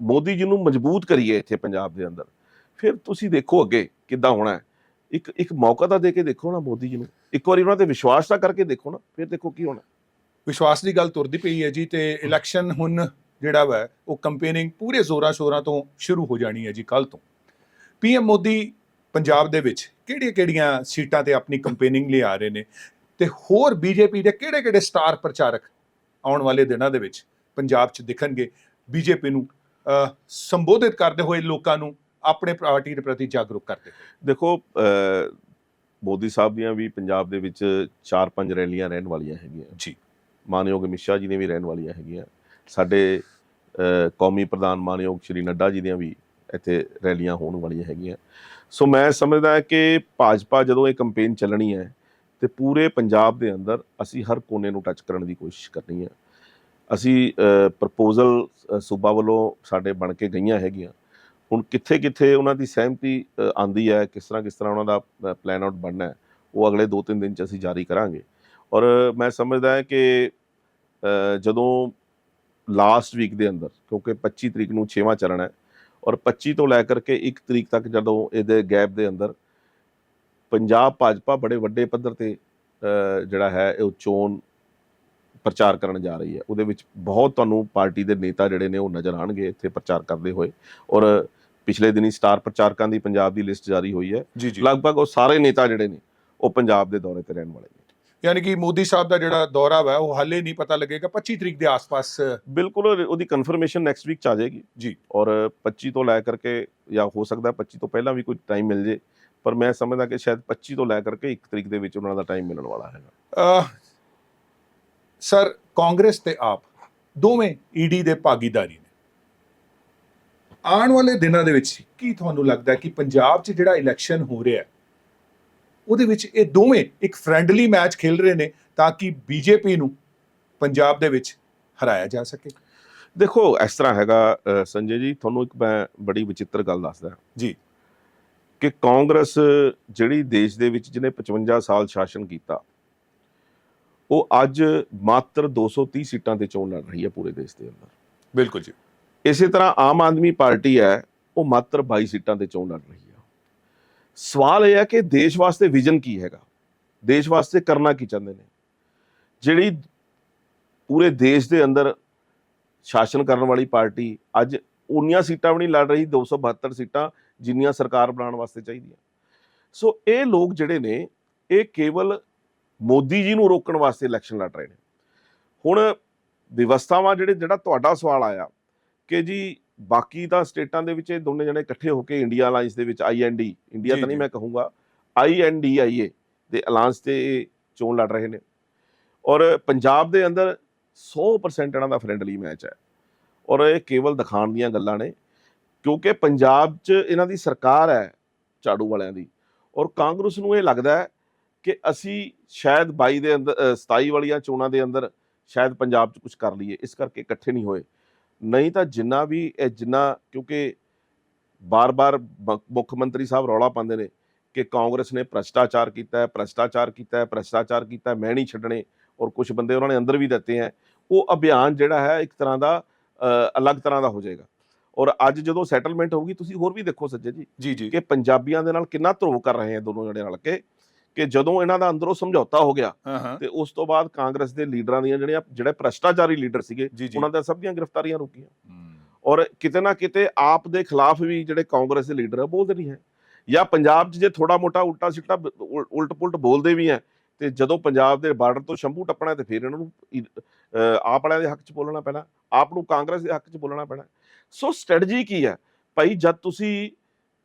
[SPEAKER 1] ਮੋਦੀ ਜੀ ਨੂੰ ਮਜ਼ਬੂਤ ਕਰੀਏ ਇੱਥੇ ਪੰਜਾਬ ਦੇ ਅੰਦਰ। ਫਿਰ ਤੁਸੀਂ ਦੇਖੋ ਅੱਗੇ ਕਿੱਦਾਂ ਹੋਣਾ ਹੈ। ਇੱਕ ਇੱਕ ਮੌਕਾ ਤਾਂ ਦੇ ਕੇ ਦੇਖੋ ਨਾ ਮੋਦੀ ਜੀ ਨੂੰ। ਇੱਕ ਵਾਰੀ ਉਹਨਾਂ ਤੇ ਵਿਸ਼ਵਾਸ ਤਾਂ ਕਰਕੇ ਦੇਖੋ ਨਾ, ਫਿਰ ਦੇਖੋ ਕੀ ਹੋਣਾ।
[SPEAKER 2] ਵਿਸ਼ਵਾਸ ਦੀ ਗੱਲ ਤੁਰਦੀ ਪਈ ਹੈ ਜੀ ਤੇ ਇਲੈਕਸ਼ਨ ਹੁਣ ਜਿਹੜਾ ਵਾ, ਉਹ ਕੰਪੇਨਿੰਗ ਪੂਰੇ ਜ਼ੋਰਾਂ ਸ਼ੋਰਾਂ ਤੋਂ ਸ਼ੁਰੂ ਹੋ ਜਾਣੀ ਹੈ ਜੀ ਕੱਲ ਤੋਂ। ਪੀਐਮ ਮੋਦੀ ਪੰਜਾਬ ਦੇ ਵਿੱਚ ਕਿਹੜੀਆਂ-ਕਿਹੜੀਆਂ ਸੀਟਾਂ ਤੇ ਆਪਣੀ ਕੰਪੇਨਿੰਗ ਲਈ ਆ ਰਹੇ ਨੇ? ਤੇ ਹੋਰ ਬੀਜੇਪੀ ਦੇ ਕਿਹੜੇ-ਕਿਹੜੇ ਸਟਾਰ ਪ੍ਰਚਾਰਕ ਆਉਣ ਵਾਲੇ ਦਿਨਾਂ ਦੇ ਵਿੱਚ ਪੰਜਾਬ 'ਚ ਦਿਖਣਗੇ? ਬੀਜੇਪੀ ਨੂੰ ਸੰਬੋਧਿਤ ਕਰਦੇ ਹੋਏ ਲੋਕਾਂ ਨੂੰ ਆਪਣੇ ਪਾਰਟੀ ਦੇ ਪ੍ਰਤੀ ਜਾਗਰੂਕ ਕਰਦੇ
[SPEAKER 1] ਦੇਖੋ ਮੋਦੀ ਸਾਹਿਬ ਦੀਆਂ ਵੀ ਪੰਜਾਬ ਦੇ ਵਿੱਚ 4-5 ਰੈਲੀਆਂ ਰਹਿਣ ਵਾਲੀਆਂ ਹੈਗੀਆਂ।
[SPEAKER 2] ਜੀ।
[SPEAKER 1] ਮਾਨਯੋਗ ਅਮਿਤ ਸ਼ਾਹ ਜੀ ਨੇ ਵੀ ਰਹਿਣ ਵਾਲੀਆਂ ਹੈਗੀਆਂ। ਸਾਡੇ ਕੌਮੀ ਪ੍ਰਧਾਨ ਮਾਨਯੋਗ ਸ਼੍ਰੀ ਨੱਡਾ ਜੀ ਦੀਆਂ ਵੀ ਇੱਥੇ ਰੈਲੀਆਂ ਹੋਣ ਵਾਲੀਆਂ ਹੈਗੀਆਂ। ਸੋ ਮੈਂ ਸਮਝਦਾ ਕਿ ਭਾਜਪਾ ਜਦੋਂ ਇਹ ਕੈਂਪੇਨ ਚੱਲਣੀ ਹੈ ਤੇ ਪੂਰੇ ਪੰਜਾਬ ਦੇ ਅੰਦਰ ਅਸੀਂ ਹਰ ਕੋਨੇ ਨੂੰ ਟੱਚ ਕਰਨ ਦੀ ਕੋਸ਼ਿਸ਼ ਕਰਨੀ ਹੈ ਅਸੀਂ ਪ੍ਰਪੋਜ਼ਲ ਸੂਬਾ ਵੱਲੋਂ ਸਾਡੇ ਬਣ ਕੇ ਗਈਆਂ ਹੈਗੀਆਂ। ਹੁਣ ਕਿੱਥੇ ਕਿੱਥੇ ਉਹਨਾਂ ਦੀ ਸਹਿਮਤੀ ਅ, ਆਂਦੀ ਹੈ ਕਿਸ ਤਰ੍ਹਾਂ ਕਿਸ ਤਰ੍ਹਾਂ ਉਹਨਾਂ ਦਾ ਪਲਾਨ ਆਊਟ ਬਣਨਾ ਹੈ ਉਹ ਅਗਲੇ 2-3 ਦਿਨ ਚ ਅਸੀਂ ਜਾਰੀ ਕਰਾਂਗੇ। ਔਰ ਮੈਂ ਸਮਝਦਾ ਹਾਂ ਕਿ ਜਦੋਂ ਲਾਸਟ ਵੀਕ ਦੇ ਅੰਦਰ ਕਿਉਂਕਿ 25 ਤਰੀਕ ਨੂੰ 6ਵਾਂ ਚਰਨ ਹੈ ਔਰ 25 ਤੋਂ ਲੈ ਕਰਕੇ 1 ਤਰੀਕ ਤੱਕ ਜਦੋਂ ਇਹਦੇ ਗੈਪ ਦੇ ਅੰਦਰ ਪੰਜਾਬ ਭਾਜਪਾ ਬੜੇ ਵੱਡੇ ਪੱਧਰ ਤੇ ਜਿਹੜਾ ਹੈ ਉਹ ਚੋਣ ਪ੍ਰਚਾਰ ਕਰਨ ਜਾ ਰਹੀ ਹੈ। ਉਹਦੇ ਵਿੱਚ ਬਹੁਤ ਤੁਹਾਨੂੰ ਪਾਰਟੀ ਦੇ ਨੇਤਾ ਜਿਹੜੇ ਨੇ ਉਹ ਨਜ਼ਰ ਆਣਗੇ ਇੱਥੇ ਪ੍ਰਚਾਰ ਕਰਦੇ ਹੋਏ। ਔਰ ਪਿਛਲੇ ਦਿਨੀ ਸਟਾਰ ਪ੍ਰਚਾਰਕਾਂ ਦੀ ਪੰਜਾਬ ਦੀ ਲਿਸਟ ਜਾਰੀ ਹੋਈ ਹੈ। ਲਗਭਗ ਉਹ ਸਾਰੇ ਨੇਤਾ ਜਿਹੜੇ ਨੇ ਉਹ ਪੰਜਾਬ ਦੇ ਦੌਰੇ ਤੇ ਰਹਿਣ ਵਾਲੇ ਨੇ।
[SPEAKER 2] ਯਾਨੀ ਕਿ ਮੋਦੀ ਸਾਹਿਬ ਦਾ ਜਿਹੜਾ ਦੌਰਾ ਵਾ ਉਹ ਹਾਲੇ ਨਹੀਂ ਪਤਾ ਲੱਗੇਗਾ 25 ਤਰੀਕ ਦੇ ਆਸ-ਪਾਸ।
[SPEAKER 1] ਬਿਲਕੁਲ ਉਹ- ਉਹਦੀ ਕਨਫਰਮੇਸ਼ਨ ਨੈਕਸਟ ਵੀਕ ਚ ਆ ਜਾਏਗੀ।
[SPEAKER 2] ਜੀ।
[SPEAKER 1] ਔਰ 25 ਤੋਂ ਲੈ ਕਰਕੇ ਜਾਂ ਹੋ ਸਕਦਾ 25 ਤੋਂ ਪਹਿਲਾਂ ਵੀ ਕੋਈ ਟਾਈਮ ਮਿਲ ਜੇ। ਪਰ ਮੈਂ ਸਮਝਦਾ ਕਿ ਸ਼ਾਇਦ 25 ਤੋਂ ਲੈ ਕਰਕੇ 1 ਤਰੀਕ ਦੇ ਵਿੱਚ ਉਹਨਾਂ ਦਾ ਟਾਈਮ ਮਿਲਣ ਵਾਲਾ ਹੈਗਾ।
[SPEAKER 2] ਸਰ ਕਾਂਗਰਸ ਤੇ ਆਪ ਦੋਵੇਂ ਈਡੀ ਦੇ ਭਾਗੀਦਾਰੀ ਨੇ। ਆਉਣ ਵਾਲੇ ਦਿਨਾਂ ਦੇ ਵਿੱਚ ਕੀ ਤੁਹਾਨੂੰ ਲੱਗਦਾ ਕਿ ਪੰਜਾਬ 'ਚ ਜਿਹੜਾ ਇਲੈਕਸ਼ਨ ਹੋ ਰਿਹਾ ਹੈ ਉਹਦੇ ਵਿੱਚ ਇਹ ਦੋਵੇਂ ਇੱਕ ਫ੍ਰੈਂਡਲੀ ਮੈਚ ਖੇਲ ਰਹੇ ਨੇ ਤਾਂ ਕਿ ਬੀਜੇਪੀ ਨੂੰ ਪੰਜਾਬ ਦੇ ਵਿੱਚ ਹਰਾਇਆ ਜਾ ਸਕੇ?
[SPEAKER 1] ਦੇਖੋ ਇਸ ਤਰ੍ਹਾਂ ਹੈਗਾ ਸੰਜੇ ਜੀ ਤੁਹਾਨੂੰ ਇੱਕ ਮੈਂ ਬੜੀ ਵਿਚਿੱਤਰ ਗੱਲ ਦੱਸਦਾ।
[SPEAKER 2] ਜੀ।
[SPEAKER 1] ਕਿ ਕਾਂਗਰਸ ਜਿਹੜੀ ਦੇਸ਼ ਦੇ ਵਿੱਚ ਜਿਹਨੇ 55 ਸਾਲ ਸ਼ਾਸਨ ਕੀਤਾ ਉਹ ਅੱਜ ਮਾਤਰ 230 ਸੀਟਾਂ ਤੇ ਚੋਣ ਲੜ ਰਹੀ ਹੈ ਪੂਰੇ ਦੇਸ਼ ਦੇ ਅੰਦਰ।
[SPEAKER 2] ਬਿਲਕੁਲ ਜੀ।
[SPEAKER 1] ਇਸੇ ਤਰ੍ਹਾਂ ਆਮ ਆਦਮੀ ਪਾਰਟੀ ਹੈ ਉਹ ਮਾਤਰ 22 ਸੀਟਾਂ ਤੇ ਚੋਣ ਲੜ ਰਹੀ ਹੈ। ਸਵਾਲ ਇਹ ਹੈ ਕਿ ਦੇਸ਼ ਵਾਸਤੇ ਵਿਜ਼ਨ ਕੀ ਹੈਗਾ? ਦੇਸ਼ ਵਾਸਤੇ ਕਰਨਾ ਕੀ ਚਾਹੁੰਦੇ ਨੇ? ਜਿਹੜੀ ਪੂਰੇ ਦੇਸ਼ ਦੇ ਅੰਦਰ ਸ਼ਾਸਨ ਕਰਨ ਵਾਲੀ ਪਾਰਟੀ ਅੱਜ ਉਨੀਆਂ ਸੀਟਾਂ ਵੀ ਨਹੀਂ ਲੜ ਰਹੀ 272 ਸੀਟਾਂ ਜਿੰਨੀਆਂ ਸਰਕਾਰ ਬਣਾਉਣ ਵਾਸਤੇ ਚਾਹੀਦੀਆਂ। ਸੋ ਇਹ ਲੋਕ ਜਿਹੜੇ ਨੇ ਇਹ ਕੇਵਲ ਮੋਦੀ ਜੀ ਨੂੰ ਰੋਕਣ ਵਾਸਤੇ ਇਲੈਕਸ਼ਨ ਲੜ ਰਹੇ ਨੇ। ਹੁਣ ਵਿਵਸਥਾਵਾਂ ਜਿਹੜੇ ਜਿਹੜਾ ਤੁਹਾਡਾ ਸਵਾਲ ਆਇਆ ਕਿ ਜੀ ਬਾਕੀ ਤਾਂ ਸਟੇਟਾਂ ਦੇ ਵਿੱਚ ਇਹ ਦੋਨੇ ਜਣੇ ਇਕੱਠੇ ਹੋ ਕੇ ਇੰਡੀਆ ਅਲਾਈਅੰਸ ਦੇ ਵਿੱਚ ਆਈਐਨਡੀ ਇੰਡੀਆ
[SPEAKER 2] ਜੀ,
[SPEAKER 1] ਤਾਂ ਨਹੀਂ। ਮੈਂ ਕਹੂੰਗਾ ਆਈਐਨਡੀਆਈਏ ਦੇ ਅਲਾਈਅੰਸ ਤੇ ਚੋਣ ਲੜ ਰਹੇ ਨੇ। ਔਰ ਪੰਜਾਬ ਦੇ ਅੰਦਰ 100% ਇਹਨਾਂ ਦਾ ਫ੍ਰੈਂਡਲੀ ਮੈਚ ਹੈ। ਔਰ ਇਹ ਕੇਵਲ ਦਿਖਾਣ ਦੀਆਂ ਗੱਲਾਂ ਨੇ। ਕਿਉਂਕਿ ਪੰਜਾਬ 'ਚ ਇਹਨਾਂ ਦੀ ਸਰਕਾਰ ਹੈ ਝਾੜੂ ਵਾਲਿਆਂ ਦੀ ਔਰ ਕਾਂਗਰਸ ਨੂੰ ਇਹ ਲੱਗਦਾ ਹੈ ਕਿ ਅਸੀਂ ਸ਼ਾਇਦ 22 ਦੇ ਅੰਦਰ ਅ, 27 ਵਾਲੀਆਂ ਚੋਣਾਂ ਦੇ ਅੰਦਰ ਸ਼ਾਇਦ ਪੰਜਾਬ 'ਚ ਕੁਝ ਕਰ ਲਈਏ ਇਸ ਕਰਕੇ ਇਕੱਠੇ ਨਹੀਂ ਹੋਏ। ਨਹੀਂ ਤਾਂ ਜਿੰਨਾ ਵੀ ਇਹ ਜਿੰਨਾ ਕਿਉਂਕਿ ਬਾਰ-ਬਾਰ ਮ- ਮੁੱਖ ਮੰਤਰੀ ਸਾਹਿਬ ਰੌਲਾ ਪਾਉਂਦੇ ਨੇ ਕਿ ਕਾਂਗਰਸ ਨੇ ਭ੍ਰਸ਼ਟਾਚਾਰ ਕੀਤਾ ਹੈ ਭ੍ਰਸ਼ਟਾਚਾਰ ਕੀਤਾ ਹੈ ਭ੍ਰਸ਼ਟਾਚਾਰ ਕੀਤਾ ਮੈਂ ਨਹੀਂ ਛੱਡਣੇ ਔਰ ਕੁਝ ਬੰਦੇ ਉਹਨਾਂ ਨੇ ਅੰਦਰ ਵੀ ਦਿੱਤੇ ਹੈ। ਉਹ ਅਭਿਆਨ ਜਿਹੜਾ ਹੈ ਇੱਕ ਤਰ੍ਹਾਂ ਦਾ ਅਲੱਗ ਤਰ੍ਹਾਂ ਦਾ ਹੋ ਜਾਏਗਾ। ਔਰ ਅੱਜ ਜਦੋਂ ਸੈਟਲਮੈਂਟ ਹੋਊਗੀ ਤੁਸੀਂ ਹੋਰ ਵੀ ਦੇਖੋ ਸੱਜੇ ਜੀ
[SPEAKER 2] ਜੀ ਜੀ।
[SPEAKER 1] ਕਿ ਪੰਜਾਬੀਆਂ ਦੇ ਨਾਲ ਕਿੰਨਾ ਧਰੋਹ ਕਰ ਰਹੇ ਆ ਦੋਨੋਂ ਜਣੇ ਰਲ ਕੇ ਕਿ ਜਦੋਂ ਇਹਨਾਂ ਦਾ ਅੰਦਰੋਂ ਸਮਝੌਤਾ ਹੋ ਗਿਆ ਤੇ ਉਸ ਤੋਂ ਬਾਅਦ ਕਾਂਗਰਸ ਦੇ ਲੀਡਰਾਂ ਦੀਆਂ ਜਿਹੜੀਆਂ ਜਿਹੜੇ ਭ੍ਰਸ਼ਟਾਚਾਰੀ ਲੀਡਰ ਸੀਗੇ ਉਹਨਾਂ ਦਾ ਸਭ ਦੀਆਂ ਗ੍ਰਿਫਤਾਰੀਆਂ ਰੁਕੀਆਂ। ਔਰ ਕਿਤੇ ਨਾ ਕਿਤੇ ਆਪ ਦੇ ਖਿਲਾਫ ਵੀ ਜਿਹੜੇ ਕਾਂਗਰਸ ਦੇ ਲੀਡਰ ਆ ਬੋਲਦੇ ਨਹੀਂ ਹੈ। ਜਾਂ ਪੰਜਾਬ 'ਚ ਜੇ ਥੋੜਾ ਮੋਟਾ ਉਲਟਾ ਸਿੱਟਾ ਬ- ਉਲ- ਉਲਟ ਪੁਲਟ ਬੋਲਦੇ ਵੀ ਹੈ ਤੇ ਜਦੋਂ ਪੰਜਾਬ ਦੇ ਬਾਰਡਰ ਤੋਂ ਸ਼ੰਭੂ ਟੱਪਣਾ ਤੇ ਫਿਰ ਇਹਨਾਂ ਨੂੰ ਆਪ ਵਾਲਿਆਂ ਦੇ ਹੱਕ 'ਚ ਬੋਲਣਾ ਪੈਣਾ ਆਪ ਨੂੰ ਕਾਂਗਰਸ ਦੇ ਹੱਕ 'ਚ ਬੋਲਣਾ ਪੈਣਾ। ਸੋ ਸਟ੍ਰੈਟਜੀ ਕੀ ਹੈ? ਭਾਈ, ਜਦ ਤੁਸੀਂ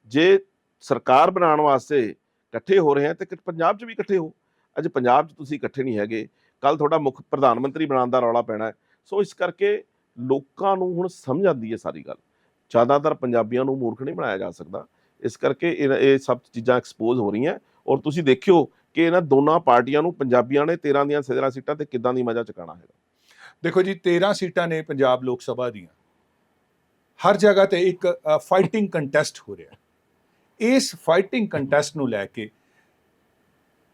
[SPEAKER 1] ਜੇ ਸਰਕਾਰ ਬਣਾਉਣ ਵਾਸਤੇ ਇਕੱਠੇ ਹੋ ਰਹੇ ਆ ਤੇ ਪੰਜਾਬ 'ਚ ਵੀ ਇਕੱਠੇ ਹੋ। ਅੱਜ ਪੰਜਾਬ 'ਚ ਤੁਸੀਂ ਇਕੱਠੇ ਨਹੀਂ ਹੈਗੇ। ਕੱਲ ਤੁਹਾਡਾ ਮੁੱਖ ਪ੍ਰਧਾਨ ਮੰਤਰੀ ਬਣਾਉਣ ਦਾ ਰੌਲਾ ਪੈਣਾ ਸੋ ਇਸ ਕਰਕੇ ਲੋਕਾਂ ਨੂੰ ਹੁਣ ਸਮਝ ਆਉਂਦੀ ਹੈ ਸਾਰੀ ਗੱਲ। ਜ਼ਿਆਦਾਤਰ ਪੰਜਾਬੀਆਂ ਨੂੰ ਮੂਰਖ ਨਹੀਂ ਬਣਾਇਆ ਜਾ ਸਕਦਾ। ਇਸ ਕਰਕੇ ਇਹ ਇਹ ਸਭ ਚੀਜ਼ਾਂ ਐਕਸਪੋਜ਼ ਹੋ ਰਹੀਆਂ। ਔਰ ਤੁਸੀਂ ਦੇਖਿਓ ਕਿ ਇਹਨਾਂ ਦੋਨਾਂ ਪਾਰਟੀਆਂ ਨੂੰ ਪੰਜਾਬੀਆਂ ਨੇ 13 ਦੀਆਂ 17 ਸੀਟਾਂ ਤੇ ਕਿੱਦਾਂ ਦੀ ਮਜ਼ਾ ਚਕਾਣਾ ਹੈਗਾ।
[SPEAKER 2] ਦੇਖੋ ਜੀ 13 ਸੀਟਾਂ ਨੇ ਪੰਜਾਬ ਲੋਕ ਸਭਾ ਦੀਆਂ। ਹਰ ਜਗ੍ਹਾ ਤੇ ਇੱਕ ਫਾਈਟਿੰਗ ਕੰਟੈਸਟ ਹੋ ਰਿਹਾ ਇਸ ਫਾਈਟਿੰਗ ਕੰਟੈਸਟ ਨੂੰ ਲੈ ਕੇ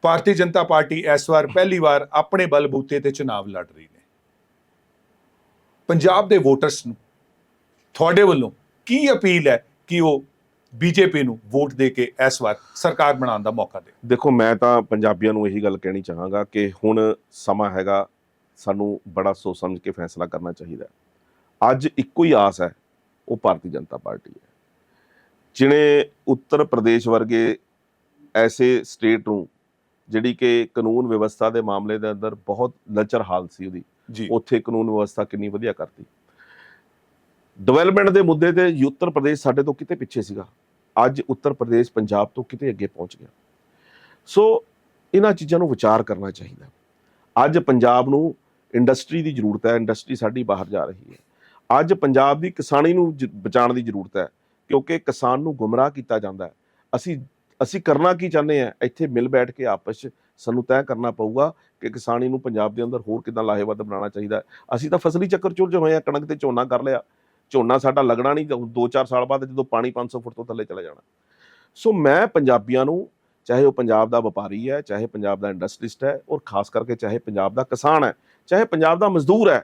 [SPEAKER 2] ਭਾਰਤੀ ਜਨਤਾ ਪਾਰਟੀ ਇਸ ਵਾਰ ਪਹਿਲੀ ਵਾਰ ਆਪਣੇ ਬਲਬੂਤੇ ਤੇ ਚੁਣਾਵ ਲੜ ਰਹੀ ਨੇ। ਪੰਜਾਬ ਦੇ ਵੋਟਰਸ ਨੂੰ, ਤੁਹਾਡੇ ਵੱਲੋਂ ਕੀ ਅਪੀਲ ਹੈ ਕਿ ਉਹ ਬੀਜੇਪੀ ਨੂੰ ਵੋਟ ਦੇ ਕੇ ਇਸ ਵਾਰ ਸਰਕਾਰ ਬਣਾਉਣ ਦਾ ਮੌਕਾ ਦੇ
[SPEAKER 1] ਦੇਖੋ, ਮੈਂ ਤਾਂ ਪੰਜਾਬੀਆਂ ਨੂੰ ਇਹੀ ਗੱਲ ਕਹਿਣੀ ਚਾਹਾਂਗਾ ਕਿ ਹੁਣ ਸਮਾਂ ਹੈਗਾ, ਸਾਨੂੰ ਬੜਾ ਸੋਚ ਸਮਝ ਕੇ ਫੈਸਲਾ ਕਰਨਾ ਚਾਹੀਦਾ ਅੱਜ ਇੱਕੋ ਹੀ ਆਸ ਹੈ ਉਹ ਭਾਰਤੀ ਜਨਤਾ ਪਾਰਟੀ ਹੈ। ਜਿਨੇ ਉੱਤਰ ਪ੍ਰਦੇਸ਼ ਵਰਗੇ ਐਸੇ ਸਟੇਟ ਨੂੰ ਜਿਹੜੀ ਕਿ ਕਾਨੂੰਨ ਵਿਵਸਥਾ ਦੇ ਮਾਮਲੇ ਦੇ ਅੰਦਰ ਬਹੁਤ ਲਚਰ ਹਾਲ ਸੀ ਉਹਦੀ ਉੱਥੇ ਕਾਨੂੰਨ ਵਿਵਸਥਾ ਕਿੰਨੀ ਵਧੀਆ ਕਰਤੀ। ਡਿਵੈਲਪਮੈਂਟ ਦੇ ਮੁੱਦੇ ਤੇ ਉੱਤਰ ਪ੍ਰਦੇਸ਼ ਸਾਡੇ ਤੋਂ ਕਿਤੇ ਪਿੱਛੇ ਸੀਗਾ। ਅੱਜ ਉੱਤਰ ਪ੍ਰਦੇਸ਼ ਪੰਜਾਬ ਤੋਂ ਕਿਤੇ ਅੱਗੇ ਪਹੁੰਚ ਗਿਆ। ਸੋ ਇਹਨਾਂ ਚੀਜ਼ਾਂ ਨੂੰ ਵਿਚਾਰ ਕਰਨਾ ਚਾਹੀਦਾ। ਅੱਜ ਪੰਜਾਬ ਨੂੰ ਇੰਡਸਟਰੀ ਦੀ ਜ਼ਰੂਰਤ ਹੈ ਇੰਡਸਟਰੀ ਸਾਡੀ ਬਾਹਰ ਜਾ ਰਹੀ ਹੈ। ਅੱਜ ਪੰਜਾਬ ਦੀ ਕਿਸਾਨੀ ਨੂੰ ਜ- ਬਚਾਉਣ ਦੀ ਜ਼ਰੂਰਤ ਹੈ, ਕਿਉਂਕਿ ਕਿਸਾਨ ਨੂੰ ਗੁੰਮਰਾਹ ਕੀਤਾ ਜਾਂਦਾ ਹੈ। ਅਸੀਂ ਅਸੀਂ ਕਰਨਾ ਕੀ ਚਾਹੁੰਦੇ ਆ ਇੱਥੇ ਮਿਲ ਬੈਠ ਕੇ ਆਪਸ 'ਚ ਸਾਨੂੰ ਤੈਅ ਕਰਨਾ ਪਊਗਾ ਕਿ ਕਿਸਾਨੀ ਨੂੰ ਪੰਜਾਬ ਦੇ ਅੰਦਰ ਹੋਰ ਕਿਦਾਂ ਲਾਹੇਵੰਦ ਬਣਾਉਣਾ ਚਾਹੀਦਾ ਅਸੀਂ ਤਾਂ ਫਸਲੀ ਚੱਕਰ ਚੁਲਝ ਹੋਏ ਆ ਕਣਕ ਤੇ ਝੋਨਾ ਕਰ ਲਿਆ। ਝੋਨਾ ਸਾਡਾ ਲੱਗਣਾ ਨਹੀਂ 2-4 ਸਾਲ ਬਾਅਦ ਜਦੋਂ ਪਾਣੀ 500 ਫੁੱਟ ਤੋਂ ਥੱਲੇ ਚਲਾ ਜਾਣਾ। ਸੋ ਮੈਂ ਪੰਜਾਬੀਆਂ ਨੂੰ, ਚਾਹੇ ਉਹ ਪੰਜਾਬ ਦਾ ਵਪਾਰੀ ਹੈ, ਚਾਹੇ ਪੰਜਾਬ ਦਾ ਇੰਡਸਟਰੀਸਟ ਹੈ, ਔਰ ਖਾਸ ਕਰਕੇ ਚਾਹੇ ਪੰਜਾਬ ਦਾ ਕਿਸਾਨ ਹੈ, ਚਾਹੇ ਪੰਜਾਬ ਦਾ ਮਜ਼ਦੂਰ ਹੈ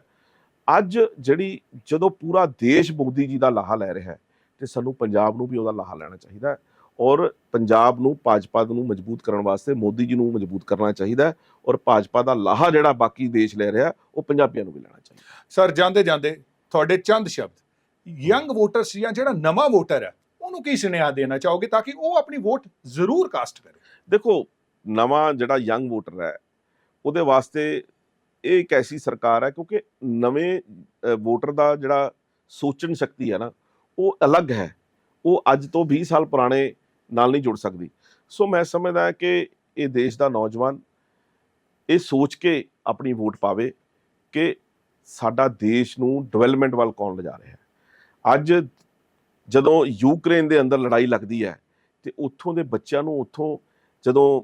[SPEAKER 1] ਅੱਜ ਜਿਹੜੀ ਜਦੋਂ ਪੂਰਾ ਦੇਸ਼ ਮੋਦੀ ਜੀ ਦਾ ਲਾਹਾ ਲੈ ਰਿਹਾ ਹੈ ਤੇ ਸਾਨੂੰ ਪੰਜਾਬ ਨੂੰ ਵੀ ਉਹਦਾ ਲਾਹਾ ਲੈਣਾ ਚਾਹੀਦਾ ਹੈ ਔਰ ਪੰਜਾਬ ਨੂੰ ਭਾਜਪਾ ਨੂੰ ਮਜ਼ਬੂਤ ਕਰਨ ਵਾਸਤੇ ਮੋਦੀ ਜੀ ਨੂੰ ਮਜ਼ਬੂਤ ਕਰਨਾ ਚਾਹੀਦਾ ਔਰ ਭਾਜਪਾ ਦਾ ਲਾਹਾ ਜਿਹੜਾ ਬਾਕੀ ਦੇਸ਼ ਲੈ ਰਿਹਾ ਉਹ ਪੰਜਾਬੀਆਂ ਨੂੰ ਵੀ ਲੈਣਾ ਚਾਹੀਦਾ
[SPEAKER 2] ਸਰ ਜਾਂਦੇ ਜਾਂਦੇ ਤੁਹਾਡੇ ਚੰਦ ਸ਼ਬਦ ਯੰਗ ਵੋਟਰਸ ਜਾਂ ਜਿਹੜਾ ਨਵਾਂ ਵੋਟਰ ਹੈ ਉਹਨੂੰ ਕੀ ਸੁਨੇਹਾ ਦੇਣਾ ਚਾਹੋਗੇ ਤਾਂ ਕਿ ਉਹ ਆਪਣੀ ਵੋਟ ਜ਼ਰੂਰ ਕਾਸਟ ਕਰੇ?
[SPEAKER 1] ਦੇਖੋ ਨਵਾਂ ਜਿਹੜਾ ਯੰਗ ਵੋਟਰ ਹੈ ਉਹਦੇ ਵਾਸਤੇ ਇਹ ਇੱਕ ਐਸੀ ਸਰਕਾਰ ਹੈ ਕਿਉਂਕਿ ਨਵੇਂ ਵੋਟਰ ਦਾ ਜਿਹੜਾ ਸੋਚਣ ਸ਼ਕਤੀ ਹੈ ਨਾ, ਉਹ ਅਲੱਗ ਹੈ। ਉਹ ਅੱਜ ਤੋਂ 20 ਸਾਲ ਪੁਰਾਣੇ ਨਾਲ ਨਹੀਂ ਜੁੜ ਸਕਦੀ। ਸੋ ਮੈਂ ਸਮਝਦਾ ਕਿ ਇਹ ਦੇਸ਼ ਦਾ ਨੌਜਵਾਨ ਇਹ ਸੋਚ ਕੇ ਆਪਣੀ ਵੋਟ ਪਾਵੇ ਕਿ ਸਾਡਾ ਦੇਸ਼ ਨੂੰ ਡਿਵੈਲਪਮੈਂਟ ਵੱਲ ਕੌਣ ਲਿਜਾ ਰਿਹਾ ਹੈ। ਅੱਜ ਜਦੋਂ ਯੂਕਰੇਨ ਦੇ ਅੰਦਰ ਲੜਾਈ ਲੱਗਦੀ ਹੈ ਤੇ ਉੱਥੋਂ ਦੇ ਬੱਚਿਆਂ ਨੂੰ ਉੱਥੋਂ ਜਦੋਂ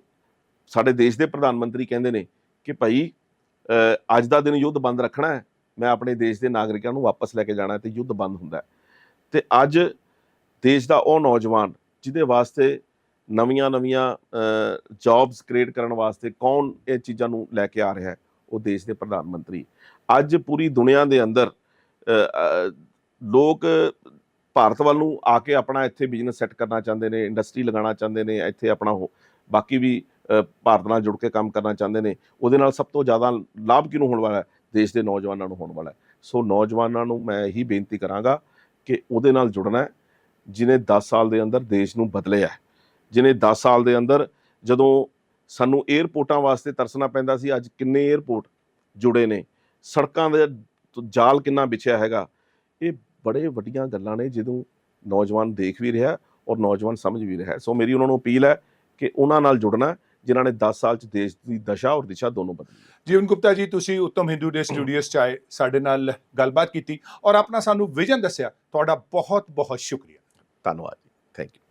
[SPEAKER 1] ਸਾਡੇ ਦੇਸ਼ ਦੇ ਪ੍ਰਧਾਨ ਮੰਤਰੀ ਕਹਿੰਦੇ ਨੇ ਕਿ ਭਾਈ ਅੱਜ ਦਾ ਦਿਨ ਯੁੱਧ ਬੰਦ ਰੱਖਣਾ ਹੈ। ਮੈਂ ਆਪਣੇ ਦੇਸ਼ ਦੇ ਨਾਗਰਿਕਾਂ ਨੂੰ ਵਾਪਸ ਲੈ ਕੇ ਜਾਣਾ ਹੈ ਤੇ ਯੁੱਧ ਬੰਦ ਹੁੰਦਾ ਹੈ। ਤੇ ਅੱਜ ਦੇਸ਼ ਦਾ ਉਹ ਨੌਜਵਾਨ ਜਿਹਦੇ ਵਾਸਤੇ ਨਵੀਆਂ-ਨਵੀਆਂ ਜੌਬਸ ਕ੍ਰੀਏਟ ਕਰਨ ਵਾਸਤੇ ਕੌਣ ਇਹ ਚੀਜ਼ਾਂ ਨੂੰ ਲੈ ਕੇ ਆ ਰਿਹਾ ਹੈ, ਉਹ ਦੇਸ਼ ਦੇ ਪ੍ਰਧਾਨ ਮੰਤਰੀ। ਅੱਜ ਪੂਰੀ ਦੁਨੀਆ ਦੇ ਅੰਦਰ ਲੋਕ ਭਾਰਤ ਵੱਲ ਨੂੰ ਆ ਕੇ ਆਪਣਾ ਇੱਥੇ ਬਿਜ਼ਨਸ ਸੈੱਟ ਕਰਨਾ ਚਾਹੁੰਦੇ ਨੇ ਇੰਡਸਟਰੀ ਲਗਾਉਣਾ ਚਾਹੁੰਦੇ ਨੇ, ਇੱਥੇ ਆਪਣਾ ਬਾਕੀ ਵੀ ਭਾਰਤ ਨਾਲ ਜੁੜ ਕੇ ਕੰਮ ਕਰਨਾ ਚਾਹੁੰਦੇ ਨੇ, ਉਹਦੇ ਨਾਲ ਸਭ ਤੋਂ ਜ਼ਿਆਦਾ ਲਾਭ ਕਿਹਨੂੰ ਹੋਣ ਵਾਲਾ ਹੈ? ਦੇਸ਼ ਦੇ ਨੌਜਵਾਨਾਂ ਨੂੰ ਹੋਣ ਵਾਲਾ ਹੈ। ਸੋ ਨੌਜਵਾਨਾਂ ਨੂੰ ਮੈਂ ਇਹੀ ਬੇਨਤੀ ਕਰਾਂਗਾ ਕਿ ਉਹਦੇ ਨਾਲ ਜੁੜਨਾ ਹੈ ਜਿਨੇ 10 ਸਾਲ ਦੇ ਅੰਦਰ ਦੇਸ਼ ਨੂੰ ਬਦਲਿਆ ਹੈ। ਜਿਨੇ 10 ਸਾਲ ਦੇ ਅੰਦਰ ਜਦੋਂ ਸਾਨੂੰ 에ਅਰਪੋਰਟਾਂ ਵਾਸਤੇ ਤਰਸਣਾ ਪੈਂਦਾ ਸੀ, ਅੱਜ ਕਿੰਨੇ 에ਅਰਪੋਰਟ ਜੁੜੇ ਨੇ, ਸੜਕਾਂ ਦੇ ਜਾਲ ਕਿੰਨਾ ਵਿਛਿਆ ਹੈਗਾ, ਇਹ ਬੜੇ ਵੱਡੀਆਂ ਗੱਲਾਂ ਨੇ ਜਦੋਂ ਨੌਜਵਾਨ ਦੇਖ ਵੀ ਰਿਹਾ ਔਰ ਨੌਜਵਾਨ ਸਮਝ ਵੀ ਰਿਹਾ ਸੋ ਮੇਰੀ ਉਹਨਾਂ ਨੂੰ ਅਪੀਲ ਹੈ ਕਿ ਉਹਨਾਂ ਨਾਲ ਜੁੜਨਾ ਜਿਨ੍ਹਾਂ ਨੇ 10 ਸਾਲ ਚ ਦੇਸ਼ ਦੀ ਦਸ਼ਾ ਔਰ ਦਿਸ਼ਾ ਦੋਨੋਂ ਬਦਲੀ।
[SPEAKER 2] ਜੀਵਨ ਗੁਪਤਾ ਜੀ ਤੁਸੀਂ ਉੱਤਮ ਹਿੰਦੂ ਦੇ ਸਟੂਡੀਓਸ ਚ ਆਏ ਸਾਡੇ ਨਾਲ ਗੱਲਬਾਤ ਕੀਤੀ ਔਰ ਆਪਣਾ ਸਾਨੂੰ ਵਿਜ਼ਨ ਦੱਸਿਆ। ਤੁਹਾਡਾ ਬਹੁਤ ਬਹੁਤ ਸ਼ੁਕਰੀਆ।
[SPEAKER 1] ਧੰਨਵਾਦ ਜੀ। Thank you